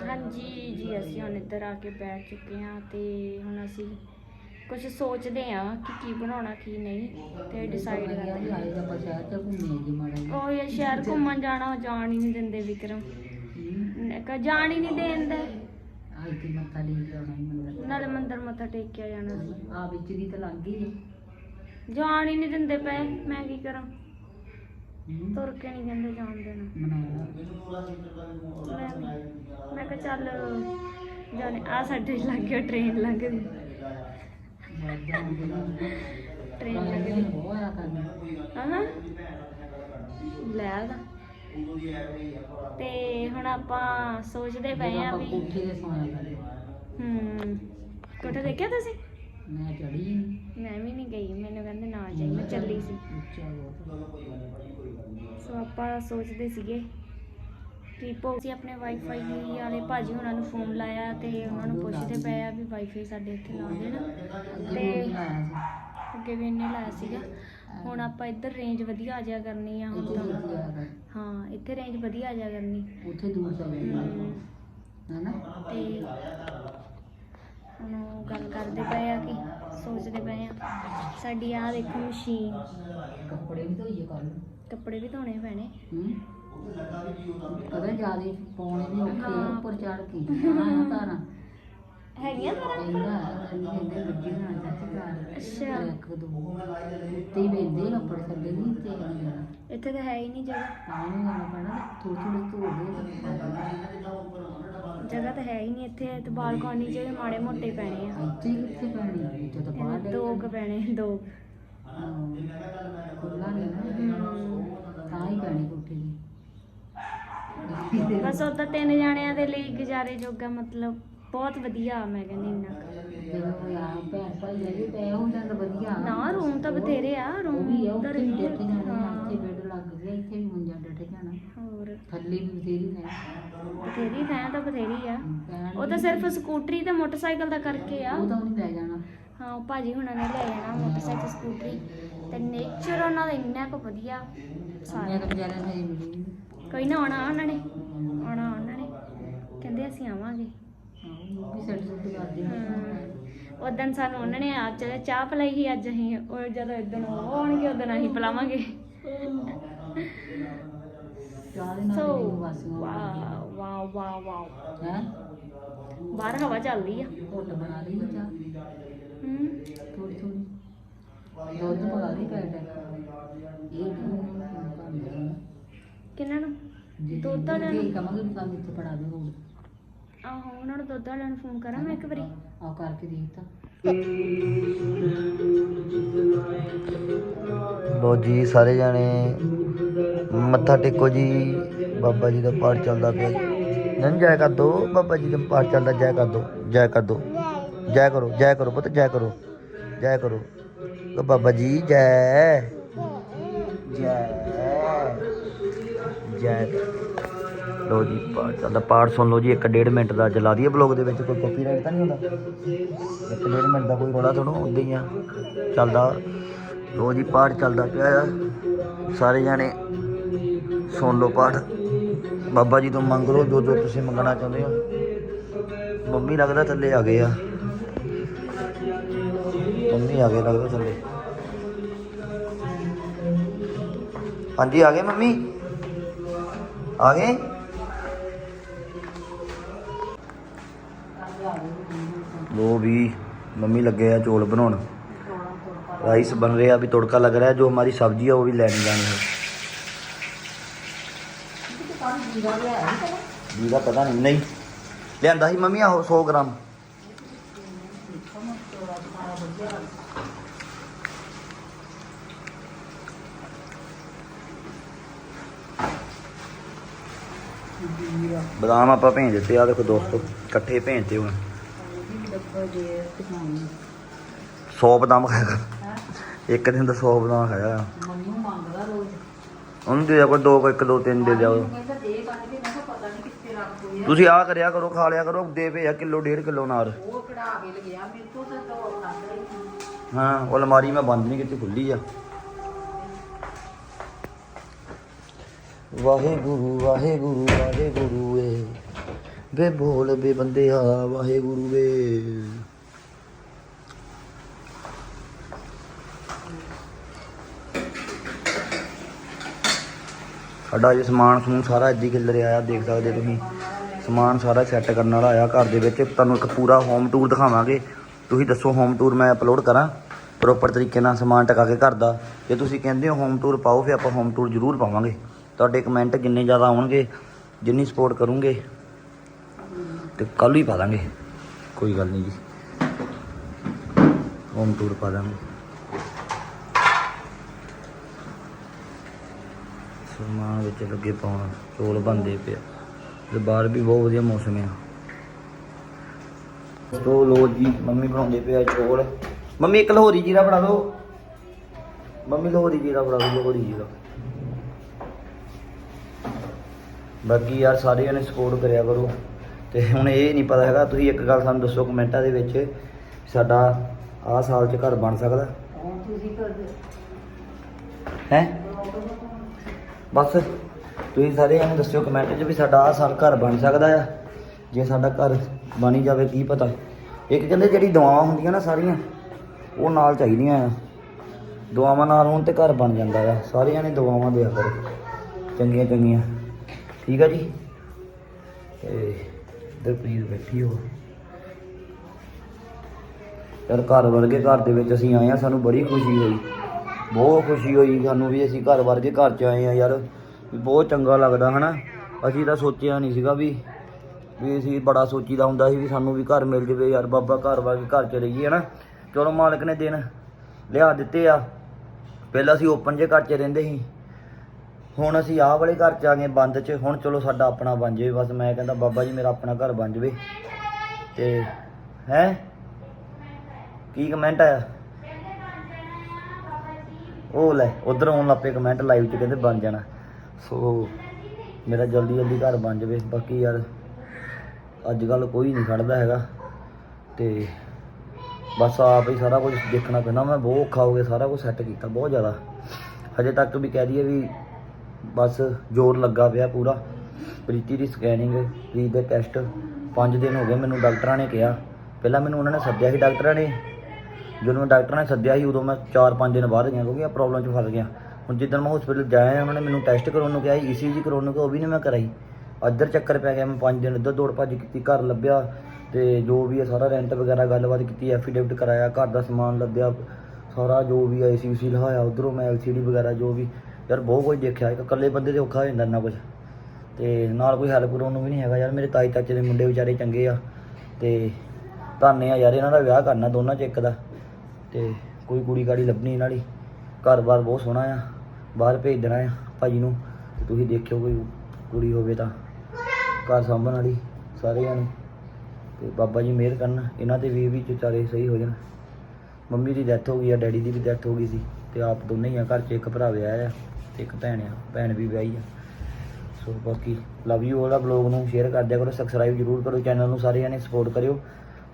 ਹਾਂਜੀ ਜੀ ਅਸੀਂ ਹੁਣ ਇੱਧਰ ਆ ਕੇ ਬੈਠ ਚੁੱਕੇ ਹਾਂ ਤੇ ਹੁਣ ਅਸੀਂ ਕੁਝ ਸੋਚਦੇ ਹਾਂ ਕਿ ਕੀ ਬਣਾਉਣਾ ਕੀ ਨਹੀਂ ਤੇ ਡਿਸਾਈਡ ਕਰਦੇ ਹਾਂ ਆਏ ਤਾਂ ਸ਼ਹਿਰ ਚ ਘੁੰਮੇ ਜੀ ਮਾੜਾ ਜਿਹਾ। ਉਹ ਯਾਰ ਸ਼ਹਿਰ ਘੁੰਮਣ ਜਾਣਾ ਜਾਣ ਹੀ ਨਹੀਂ ਦਿੰਦੇ ਵਿਕਰਮ। ਮੈਂ ਕਿਹਾ ਜਾਣ ਹੀ ਨਹੀਂ ਦੇਂਦੇ। ਆਈ ਤੇ ਮੱਥਾ ਟੇਕ ਆਉਣਾ ਹੀ ਮੰਦਰ। ਨਾਲੇ ਮੰਦਰ ਮੱਥਾ ਟੇਕ ਕੇ ਆ ਜਾਣਾ। ਸੀ ਆ ਵਿੱਚ ਦੀ ਤਾਂ ਲੱਗ ਗਈ। ਜਾਣ ਹੀ ਨਹੀਂ ਦਿੰਦੇ ਪਏ। ਮੈਂ ਕੀ ਕਰਾਂ? ਤੁਰ ਕੇ ਨਹੀਂ ਕਹਿੰਦੇ ਜਾਣ ਦੇਣਾ। ਮੈਂ ਮੈਂ ਕਿਹਾ ਚੱਲ ਜਾਣੇ। ਆ ਸਾਡੇ ਲੱਗੇ ਟ੍ਰੇਨ ਲੰਘਦੀ। ਟ੍ਰੇਨ ਲੰਘਦੀ ਬਹੁਤ ਆ ਕਰਨਾ ਹਾਂ ਲੈ ਆਦਾ ਤੇ ਹੁਣ ਆਪਾਂ ਸੋਚਦੇ ਪਏ ਆ ਆਪਾਂ ਵੀ ਕੋਠੇ ਦੇ ਸੌਣਾ ਕਰਦੇ ਹੂੰ ਕੋਠਾ ਦੇਖਿਆ ਤੁਸੀਂ? ਮੈਂ ਚੜੀ ਮੈਂ ਵੀ ਨਹੀਂ ਗਈ ਮੈਨੂੰ ਕਹਿੰਦੇ ਨਾ ਜਾਈ ਮੈਂ ਚੱਲੀ ਸੋ ਆਪਾਂ ਸੋਚਦੇ ਸੀਗੇ ਭੋ ਅਸੀਂ ਆਪਣੇ ਵਾਈਫਾਈ ਵਾਲੇ ਭਾਜੀ ਉਹਨਾਂ ਨੂੰ ਫੋਨ ਲਾਇਆ ਤੇ ਉਹਨਾਂ ਨੂੰ ਪੁੱਛਦੇ ਪਏ ਆ ਵੀ ਵਾਈਫਾਈ ਸਾਡੇ ਇੱਥੇ ਲਾ ਦੇਣ ਸੀ ਅੱਗੇ ਵੀ ਇਹਨੇ ਲਾਇਆ ਸੀਗਾ। ਹੁਣ ਆਪਾਂ ਇੱਧਰ ਰੇਂਜ ਵਧੀਆ ਆ ਜਾਇਆ ਕਰਨੀ ਆ ਹੁਣ ਤਾਂ। ਹਾਂ ਇੱਥੇ ਰੇਂਜ ਵਧੀਆ ਆ ਜਾਇਆ ਕਰਨੀ। ਉੱਥੇ ਦੂਰ ਚੱਲ ਹੈਨਾ? ਤੇ ਹੁਣ ਗੱਲ ਕਰਦੇ ਪਏ ਆ ਕਿ ਸੋਚਦੇ ਪਏ ਆ ਸਾਡੀ ਆ ਦੇਖੋ ਮਸ਼ੀਨ। ਕੱਪੜੇ ਵੀ ਧੋਈਏ ਕੱਲ ਕੱਪੜੇ ਵੀ ਧੋਣੇ ਪੈਣੇ। ਹੂੰ? ਜਿਆਦੇ ਪਾਉਣੇ ਵੀ ਔਖੇ ਆ ਹਾਂ। ਉੱਪਰ ਚੜ ਕੇ ਹਾਂ ਤਾਰਾਂ ਹੈਗੀਆਂ ਤਾਰਾਂ ਕਹਿੰਦਾ ਕਹਿੰਦੇ ਗੱਡੀ ਨਾ ਚਾਚੀ ਘਰ ਅੱਛਾ। ਇੱਕ ਦੋ। ਉੱਤੇ ਹੀ ਬੈਠਦੇ ਕੱਪੜੇ ਥੱਲੇ ਨਹੀਂ ਤੇ ਨਹੀਂ ਇੱਥੇ ਤਾਂ ਹੈ ਹੀ ਨਹੀਂ ਜਗ੍ਹਾ। ਤਾਂ ਨਹੀਂ ਜਾਣਾ ਪੈਣਾ ਥੋੜੀ ਥੋੜੀ ਧੋ ਦੇ ਜਗ੍ਹਾ ਤਾਂ ਹੈ ਹੀ ਨਹੀਂ ਇੱਥੇ ਤੇ ਬਾਲਕੋਨੀ 'ਚ ਵੀ ਮਾੜੇ ਮੋਟੇ ਪੈਣੇ ਆ। ਇੱਥੇ ਹੀ ਕਿੱਥੇ ਪੈਣੀ ਇੱਥੇ ਤਾਂ ਬਾਹਰ ਇਹਨੇ ਦੋ ਕੁ ਪੈਣੇ ਦੋ ਖੁੱਲਾ ਨਹੀਂ ਨਾ। ਹਮ, ਤਾਂ ਹੀ ਪੈਣੀ। ਦੀ ਬਸ ਉਹ ਤਾਂ ਤਿੰਨ ਜਾਣਿਆਂ ਦੇ ਲਈ ਗੁਜ਼ਾਰੇ ਜੋਗਾ ਮਤਲਬ ਬਹੁਤ ਵਧੀਆ ਮੈਂ ਕਹਿੰਦੀ ਇੰਨਾ ਕੁ। ਨਾ ਰੂਮ ਤਾਂ ਬਥੇਰੇ ਆ ਰੂਮ ਵੀ ਆ ਉੱਥੇ ਉੱਧਰ ਵੀ ਇੱਧਰ ਡੱਟ ਜਾਣਾ ਹਾਂ, ਇੱਥੇ ਬੈੱਡ ਲੱਗ ਗਿਆ ਇੱਥੇ ਵੀ ਮੰਜਾ ਡੱਟ ਜਾਣਾ। ਹੋਰ। ਥੱਲੇ ਵੀ ਬਥੇਰੀ ਹੈ। ਬਥੇਰੀ ਥਾਂ ਤਾਂ ਬਥੇਰੀ ਆ। ਭੈਣ ਉਹ ਤਾਂ ਸਿਰਫ ਸਕੂਟਰੀ ਤੇ ਮੋਟਰਸਾਈਕਲ ਦਾ ਕਰਕੇ ਆ। ਉਹ ਤਾਂ ਉਹਨੇ ਲੈ ਜਾਣਾ। ਹਾਂ ਉਹ ਭਾਜੀ ਹੁਣਾਂ ਨੇ ਲੈ ਜਾਣਾ ਮੋਟਰਸਾਈਕਲ ਸਕੂਟਰੀ ਤੇ ਨੇਚਰ ਉਹਨਾਂ ਦਾ ਇੰਨਾ ਕੁ ਵਧੀਆ। ਮੈਂ ਤਾਂ ਮਿਲੀ। ਕੋਈ ਨਾ ਆਉਣਾ ਉਹਨਾਂ ਨੇ ਆਉਣਾ ਉਹਨਾਂ ਨੇ। ਕਹਿੰਦੇ ਅਸੀਂ ਆਵਾਂਗੇ। ਵੀ ਸੈੱਟ ਸੁੱਟ ਕਰਦੇ ਉਦੋਂ ਸਾਨੂੰ ਉਹਨਾਂ ਨੇ ਅੱਜ ਚਾਹ ਪਿਲਾਈ ਸੀ ਅੱਜ ਅਸੀਂ ਉਹ ਜਦੋਂ ਇਦੋਂ ਉਹ ਆਉਣਗੇ ਉਦੋਂ ਅਸੀਂ ਪਿਲਾਵਾਂਗੇ। ਚਾਹ ਦੇ ਨਾਲ ਸੋ ਵੀ ਵਾਸੀਆਂ ਵਾਓ ਵਾਓ ਵਾਓ ਵਾਓ ਹੈ? ਬਾਹਰ ਹਵਾ ਚੱਲਦੀ ਆ। ਘੁੱਟ ਬਣਾ ਲਈ ਚਾਹ? ਹੂੰ। ਥੋੜੀ ਥੋੜੀ ਦੁੱਧ ਪਾ ਲਈ ਪੈਟ ਇਹ ਕੀ ਕਿੰਨਾਂ ਨੂੰ ਦੁੱਧ ਵਾਲਿਆਂ ਨੂੰ? ਜੇ ਕਹਾਂਗੇ ਵੀ ਸਾਨੂੰ ਇੱਥੇ ਪੜਾ ਦੇ ਹੋਰ ਆਹੋ ਉਹਨਾਂ ਨੂੰ ਦੁੱਧ ਵਾਲਿਆਂ ਨੂੰ ਫੋਨ ਕਰਾਂ ਮੈਂ ਇੱਕ ਵਾਰੀ। ਆ ਕਰਕੇ ਦੇਖਤਾ ਲੋ ਜੀ ਸਾਰੇ ਜਾਣੇ ਮੱਥਾ ਟੇਕੋ ਜੀ। ਬਾਬਾ ਜੀ ਦਾ ਪਾਠ ਚੱਲਦਾ ਪਿਆ ਜੀ। ਨਨ ਜੈ ਕਰ ਦੋ। ਬਾਬਾ ਜੀ ਦਾ ਪਾਠ ਚੱਲਦਾ ਜੈ ਕਰ ਦੋ ਜੈ ਕਰ ਦੋ। ਜੈ ਕਰੋ ਜੈ ਕਰੋ ਪੁੱਤ ਜੈ ਕਰੋ ਜੈ ਕਰੋ। ਬਾਬਾ ਜੀ ਜੈ। ਜੈ। ਜੈ ਲੋ ਜੀ ਪਾਠ ਚੱਲਦਾ ਪਾਠ ਸੁਣ ਲਓ ਜੀ, ਇੱਕ ਡੇਢ ਮਿੰਟ ਦਾ ਚਲਾ ਦਈਏ ਬਲੌਗ ਦੇ ਵਿੱਚ, ਕੋਈ ਕਾਪੀਰਾਈਟ ਤਾਂ ਨਹੀਂ ਹੁੰਦਾ? ਇੱਕ ਡੇਢ ਮਿੰਟ ਦਾ ਕੋਈ ਰੋਲਾ ਤੁਹਾਨੂੰ ਉਦਾਂ ਹੀ ਆ। ਚੱਲਦਾ ਲੋ ਜੀ, ਪਾਠ ਚੱਲਦਾ ਪਿਆ ਆ। ਸਾਰੇ ਜਾਣੇ ਸੁਣ ਲਓ ਪਾਠ। ਬਾਬਾ ਜੀ ਤੋਂ ਮੰਗ ਲਓ, ਜੋ ਜੋ ਤੁਸੀਂ ਮੰਗਣਾ ਚਾਹੁੰਦੇ ਹੋ। ਮੰਮੀ ਲੱਗਦਾ ਥੱਲੇ ਆ ਗਏ ਆ। ਮੰਮੀ ਆ ਗਏ, ਲੱਗਦਾ ਥੱਲੇ। ਹਾਂਜੀ, ਆ ਗਏ ਮੰਮੀ? आ लो भी, मम्मी लगे हैं चौल बना राइस बन रहे हैं, अभी तड़का लग रहा है, जो हमारी सब्ज़ी है, वो भी लेने जानी है। जीरा पता नहीं नहीं। लिया मम्मी सौ ग्राम। ਬਦਾਮ ਆਪਾਂ ਭੇਜ ਦਿੱਤੇ ਆ ਦੇਖੋ ਦੋਸਤੋ ਇਕੱਠੇ ਭੇਜਤੇ ਹੁਣ। ਡੱਬਾ ਜੇ ਦਿਖਾਉਣੀ 100 ਬਦਾਮ ਖਾਇਆ ਕਰ। ਇੱਕ ਦਿਨ ਦਾ 100 ਬਦਾਮ ਖਾਇਆ ਮੰਮੀ ਮੰਗਦਾ ਰੋਜ਼ ਉਹਨੂੰ ਦੇ ਕੋਈ ਦੋ ਇੱਕ ਦੋ ਤਿੰਨ ਦੇ ਦਿਆ ਮੈਨੂੰ ਕਹਿੰਦਾ ਦੇ ਕੱਢ ਕੇ ਮੈਂ ਕਿਹਾ ਪਤਾ ਨਹੀਂ ਕਿੱਥੇ ਰੱਖ ਹੋਈ ਤੁਸੀਂ ਆ ਕਰਿਆ ਕਰੋ ਖਾ ਲਿਆ ਕਰੋ ਦੇ ਭੇਜਿਆ ਕਿਲੋ ਡੇਢ ਕਿਲੋ ਨਾਰ ਉਹ ਕਢਾ ਕੇ ਲਗਿਆ ਮੇਰੇ ਤੋਂ ਤਾਂ ਦੋ ਖਾਂਦਾ ਹੀ ਨਹੀਂ ਹਾਂ ਉਹ ਅਲਮਾਰੀ ਮੈਂ ਬੰਦ ਨਹੀਂ ਕੀਤੀ ਖੁੱਲੀ ਆ। ਵਾਹਿਗੁਰੂ ਵਾਹਿਗੁਰੂ ਵਾਹਿਗੁਰੂ ਏ। ਵੇ ਬੋਲ ਵੇ ਬੰਦਿਆ, ਵਾਹਿਗੁਰੂ ਵੇ ਸਾਡਾ ਇਹ ਸਮਾਨ ਸਮੂਨ ਸਾਰਾ ਇੱਦੀ ਖਿਲ ਰਿਹਾ ਆ ਦੇਖ ਸਕਦੇ ਤੁਸੀਂ। ਸਮਾਨ ਸਾਰਾ ਸੈੱਟ ਕਰਨ ਵਾਲਾ ਆਇਆ ਘਰ ਦੇ ਵਿੱਚ। ਤੁਹਾਨੂੰ ਇੱਕ ਪੂਰਾ ਹੋਮ ਟੂਰ ਦਿਖਾਵਾਂਗੇ। ਤੁਸੀਂ ਦੱਸੋ ਹੋਮ ਟੂਰ ਮੈਂ ਅਪਲੋਡ ਕਰਾਂ ਪ੍ਰੋਪਰ ਤਰੀਕੇ ਨਾਲ ਸਮਾਨ ਟਕਾ ਕੇ ਘਰ ਦਾ। ਜੇ ਤੁਸੀਂ ਕਹਿੰਦੇ ਹੋ ਹੋਮ ਟੂਰ ਪਾਓ, ਫਿਰ ਆਪਾਂ ਹੋਮ ਟੂਰ ਜ਼ਰੂਰ ਪਾਵਾਂਗੇ। ਤੁਹਾਡੇ ਕਮੈਂਟ ਜਿੰਨੇ ਜ਼ਿਆਦਾ ਆਉਣਗੇ, ਜਿੰਨੀ ਸਪੋਰਟ ਕਰੋਗੇ, ਤੇ ਕੱਲ੍ਹ ਹੀ ਪਾ ਦਾਂਗੇ। ਕੋਈ ਗੱਲ ਨਹੀਂ ਜੀ। ਹੋਮ ਟੂਰ ਪਾ ਦਾਂਗੇ। ਸਮਾਨ ਵਿੱਚ ਲੱਗੇ ਪਾਉਣ, ਚੋਲ ਬੰਦੇ ਪਿਆ ਤੇ ਬਾਹਰ ਵੀ ਬਹੁਤ ਵਧੀਆ ਮੌਸਮ ਆ। ਤੋ ਲੋ ਜੀ, ਮੰਮੀ ਬਣਾਉਂਦੇ ਪਿਆ ਚੋਲ। ਮੰਮੀ ਇੱਕ ਲਾਹੌਰੀ ਜੀਰਾ ਬਣਾ ਦਿਓ। ਮੰਮੀ ਲਾਹੌਰੀ ਜੀਰਾ ਬਣਾ ਦਿਓ, ਲਾਹੌਰੀ ਜੀਰਾ। ਬਾਕੀ ਯਾਰ ਸਾਰੇ ਜਣੇ ਸਪੋਰਟ ਕਰਿਆ ਕਰੋ। ਤੇ ਹੁਣ ਇਹ ਨਹੀਂ ਪਤਾ ਹੈਗਾ ਤੁਸੀਂ ਇੱਕ ਗੱਲ ਸਾਨੂੰ ਦੱਸੋ ਕਮੈਂਟਾਂ ਦੇ ਵਿੱਚ ਸਾਡਾ ਆਹ ਸਾਲ ਚ ਘਰ ਬਣ ਸਕਦਾ? ਤੁਸੀਂ ਹੈ? ਬਸ ਤੁਸੀਂ ਸਾਰੇ ਜਣੇ ਦੱਸਿਓ ਕਮੈਂਟ 'ਚ ਵੀ ਸਾਡਾ ਆਹ ਸਾਲ ਘਰ ਬਣ ਸਕਦਾ ਆ। ਜੇ ਸਾਡਾ ਘਰ ਬਣੀ ਜਾਵੇ ਕੀ ਪਤਾ। ਇੱਕ ਕਹਿੰਦੇ ਜਿਹੜੀ ਦੁਆਵਾਂ ਹੁੰਦੀਆਂ ਨਾ ਸਾਰੀਆਂ ਉਹ ਨਾਲ ਚਾਹੀਦੀਆਂ ਆ। ਦੁਆਵਾਂ ਨਾਲ ਹੋਣ ਤੇ ਘਰ ਬਣ ਜਾਂਦਾ ਆ। ਸਾਰਿਆਂ ਨੇ ਦੁਆਵਾਂ ਦਿਆ ਕਰੋ। ਚੰਗੀਆਂ ਚੰਗੀਆਂ ਠੀਕ ਆ ਜੀ? ਤੇ ਇੱਧਰ ਬੈਠੀ ਹੋ ਯਾਰ ਘਰ ਵਰਗੇ ਘਰ ਦੇ ਵਿੱਚ ਅਸੀਂ ਆਏ ਆ, ਸਾਨੂੰ ਬੜੀ ਖੁਸ਼ੀ ਹੋਈ। ਬਹੁਤ ਖੁਸ਼ੀ ਹੋਈ ਸਾਨੂੰ ਵੀ ਅਸੀਂ ਘਰ ਵਰਗੇ ਘਰ ਚ ਆਏ ਆ ਯਾਰ। ਵੀ ਬਹੁਤ ਚੰਗਾ ਲੱਗਦਾ, ਹਨਾ? ਅਸੀਂ ਤਾਂ ਸੋਚਿਆ ਨਹੀਂ ਸੀਗਾ ਵੀ ਵੀ ਅਸੀਂ ਬੜਾ ਸੋਚੀਦਾ ਹੁੰਦਾ ਸੀ ਵੀ ਸਾਨੂੰ ਵੀ ਘਰ ਮਿਲ ਜਵੇ ਯਾਰ, ਬਾਬਾ ਘਰ ਵਰਗੇ ਘਰ ਚ ਰਹੀਏ, ਹਨਾ? ਚਲੋ ਮਾਲਕ ਨੇ ਦਿਨ ਲਿਆ ਦਿੱਤੇ ਆ। ਪਹਿਲਾਂ ਅਸੀਂ ਓਪਨ ਜੇ ਘਰ ਚ ਰਹਿੰਦੇ ਸੀ। ਹੁਣ ਅਸੀਂ ਆਹ ਵਾਲੇ ਘਰ ਚ ਆ ਗਏ ਬੰਦ ਚ। ਹੁਣ ਚਲੋ ਸਾਡਾ ਆਪਣਾ ਬਣ ਜਾਵੇ। ਬਸ ਮੈਂ ਕਹਿੰਦਾ ਬਾਬਾ ਜੀ ਮੇਰਾ ਆਪਣਾ ਘਰ ਬਣ ਜਾਵੇ। ਤੇ ਹੈ? ਕੀ ਕਮੈਂਟ ਆਇਆ? ਉਹ ਲੈ, ਉਧਰ ਆਉਣ ਲੱਪੇ ਕਮੈਂਟ ਲਾਈਵ ਚ, ਕਹਿੰਦੇ ਬਣ ਜਾਣਾ। ਸੋ ਮੇਰਾ ਜਲਦੀ ਜਲਦੀ ਘਰ ਬਣ ਜਾਵੇ। ਬਾਕੀ ਯਾਰ, ਅੱਜ ਕੱਲ ਕੋਈ ਨਹੀਂ ਖੜਦਾ ਹੈਗਾ। ਤੇ ਬਸ ਆਪ ਹੀ ਸਾਰਾ ਕੁਝ ਦੇਖਣਾ ਪੈਂਦਾ। ਮੈਂ ਬਹੁਤ ਔਖਾ ਹੋ ਗਿਆ, ਸਾਰਾ ਕੁਝ ਸੈੱਟ ਕੀਤਾ, ਬਹੁਤ ਜ਼ਿਆਦਾ। ਹਜੇ ਤੱਕ ਵੀ ਕਹਿ ਦਈਏ ਵੀ ਬਸ ਜ਼ੋਰ ਲੱਗਾ ਪਿਆ ਪੂਰਾ। ਪ੍ਰੀਤੀ ਦੀ ਸਕੈਨਿੰਗ ਪ੍ਰੀਤ ਦੇ ਟੈਸਟ 5 ਦਿਨ ਹੋ ਗਏ ਮੈਨੂੰ ਡਾਕਟਰਾਂ ਨੇ ਕਿਹਾ। ਪਹਿਲਾਂ ਮੈਨੂੰ ਉਹਨਾਂ ਨੇ ਸੱਦਿਆ ਸੀ ਡਾਕਟਰਾਂ ਨੇ। ਜਦੋਂ ਮੈਂ ਡਾਕਟਰਾਂ ਨੇ ਸੱਦਿਆ ਸੀ, ਉਦੋਂ ਮੈਂ 4-5 ਦਿਨ ਬਾਅਦ ਗਿਆ ਕਿਉਂਕਿ ਆ ਪ੍ਰੋਬਲਮ 'ਚ ਫਸ ਗਿਆ। ਹੁਣ ਜਿੱਦਣ ਮੈਂ ਹਸਪੀਟਲ ਜਾਇਆ, ਉਹਨਾਂ ਨੇ ਮੈਨੂੰ ਟੈਸਟ ਕਰਾਉਣ ਨੂੰ ਕਿਹਾ ਈਸੀਜੀ ਕਰਾਉਣ ਨੂੰ ਕਿਹਾ, ਉਹ ਵੀ ਨਹੀਂ ਮੈਂ ਕਰਾਈ। ਅੱਧਰ ਚੱਕਰ ਪੈ ਗਿਆ, ਮੈਂ 5 ਦਿਨ ਇੱਧਰ ਦੌੜ ਭੱਜ ਕੀਤੀ, ਘਰ ਲੱਭਿਆ ਤੇ ਜੋ ਵੀ ਹੈ ਸਾਰਾ ਰੈਂਟ ਵਗੈਰਾ ਗੱਲਬਾਤ ਕੀਤੀ ਐਫੀਡੇਵਿਟ ਕਰਾਇਆ, ਘਰ ਦਾ ਸਮਾਨ ਲੱਭਿਆ, ਸਾਰਾ ਜੋ ਵੀ ਹੈ ਸੀ ਲਹਾਇਆ ਉਧਰੋਂ ਮੈਂ ਐਲਸੀਡੀ ਵਗੈਰਾ ਜੋ ਵੀ ਯਾਰ ਬਹੁਤ ਕੁਝ ਦੇਖਿਆ, ਇੱਕ ਇਕੱਲੇ ਬੰਦੇ ਤੇ ਔਖਾ ਹੋ ਜਾਂਦਾ ਇੰਨਾ ਕੁਝ ਤੇ ਨਾਲ ਕੋਈ ਹੈਲਪ ਕਰਾਉਣ ਨੂੰ ਵੀ ਨਹੀਂ ਹੈਗਾ ਯਾਰ, ਮੇਰੇ ਤਾਈ ਚਾਚੇ ਦੇ ਮੁੰਡੇ ਵਿਚਾਰੇ ਚੰਗੇ ਆ, ਤੇ ਧਾਨੇ ਆ ਯਾਰ ਇਹਨਾਂ ਦਾ ਵਿਆਹ ਕਰਨਾ ਦੋਨਾਂ ਚ ਇੱਕ ਦਾ, ਤੇ ਕੋਈ ਕੁੜੀ ਗਾੜੀ ਲੱਭਣੀ ਇਹਨਾਂ ਦੀ। ਘਰ-ਬਾਰ ਬਹੁਤ ਸੋਹਣਾ ਆ, ਬਾਹਰ ਭੇਜ ਦੇਣਾ ਆ ਭਾਜੀ ਨੂੰ, ਤੇ ਤੁਸੀਂ ਦੇਖਿਓ ਕੋਈ ਕੁੜੀ ਹੋਵੇ ਤਾਂ। ਘਰ ਸਾਂਭਣ ਵਾਲੀ ਸਾਰੇ ਜਾਣੇ ਤੇ ਬਾਬਾ ਜੀ ਮਿਹਰ ਕਰਨ, ਇਹਨਾਂ ਤੇ ਵੀ ਵੀ ਵਿਚਾਰੇ ਸਹੀ ਹੋ ਜਾਣ। ਮੰਮੀ ਦੀ ਡੈਥ ਹੋ ਗਈ ਆ, ਡੈਡੀ ਦੀ ਵੀ ਡੈਥ ਹੋ ਗਈ ਸੀ, ਤੇ ਆਪ ਦੋਨੇ ਹੀ ਆ, ਘਰ 'ਚ ਇੱਕ ਭਰਾ ਵਿਆਹਿਆ ਆ। ਤੇ ਇੱਕ ਭੈਣ ਆ, ਭੈਣ ਵੀ ਵਿਆਹੀ ਆ। ਸੋ ਬਾਕੀ ਲਵ ਯੂ ਵਾਲਾ ਬਲੌਗ ਨੂੰ ਸ਼ੇਅਰ ਕਰ ਦਿਆ ਕਰੋ ਸਬਸਕ੍ਰਾਈਬ ਜਰੂਰ ਕਰੋ ਚੈਨਲ ਨੂੰ ਸਾਰੇ ਜਣੇ ਸਪੋਰਟ ਕਰਿਓ।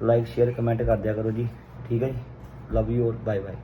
ਲਾਈਕ ਸ਼ੇਅਰ ਕਮੈਂਟ ਕਰ ਦਿਆ ਕਰੋ ਜੀ। ਠੀਕ ਹੈ ਜੀ? ਲਵ ਯੂ ਔਰ ਬਾਏ ਬਾਏ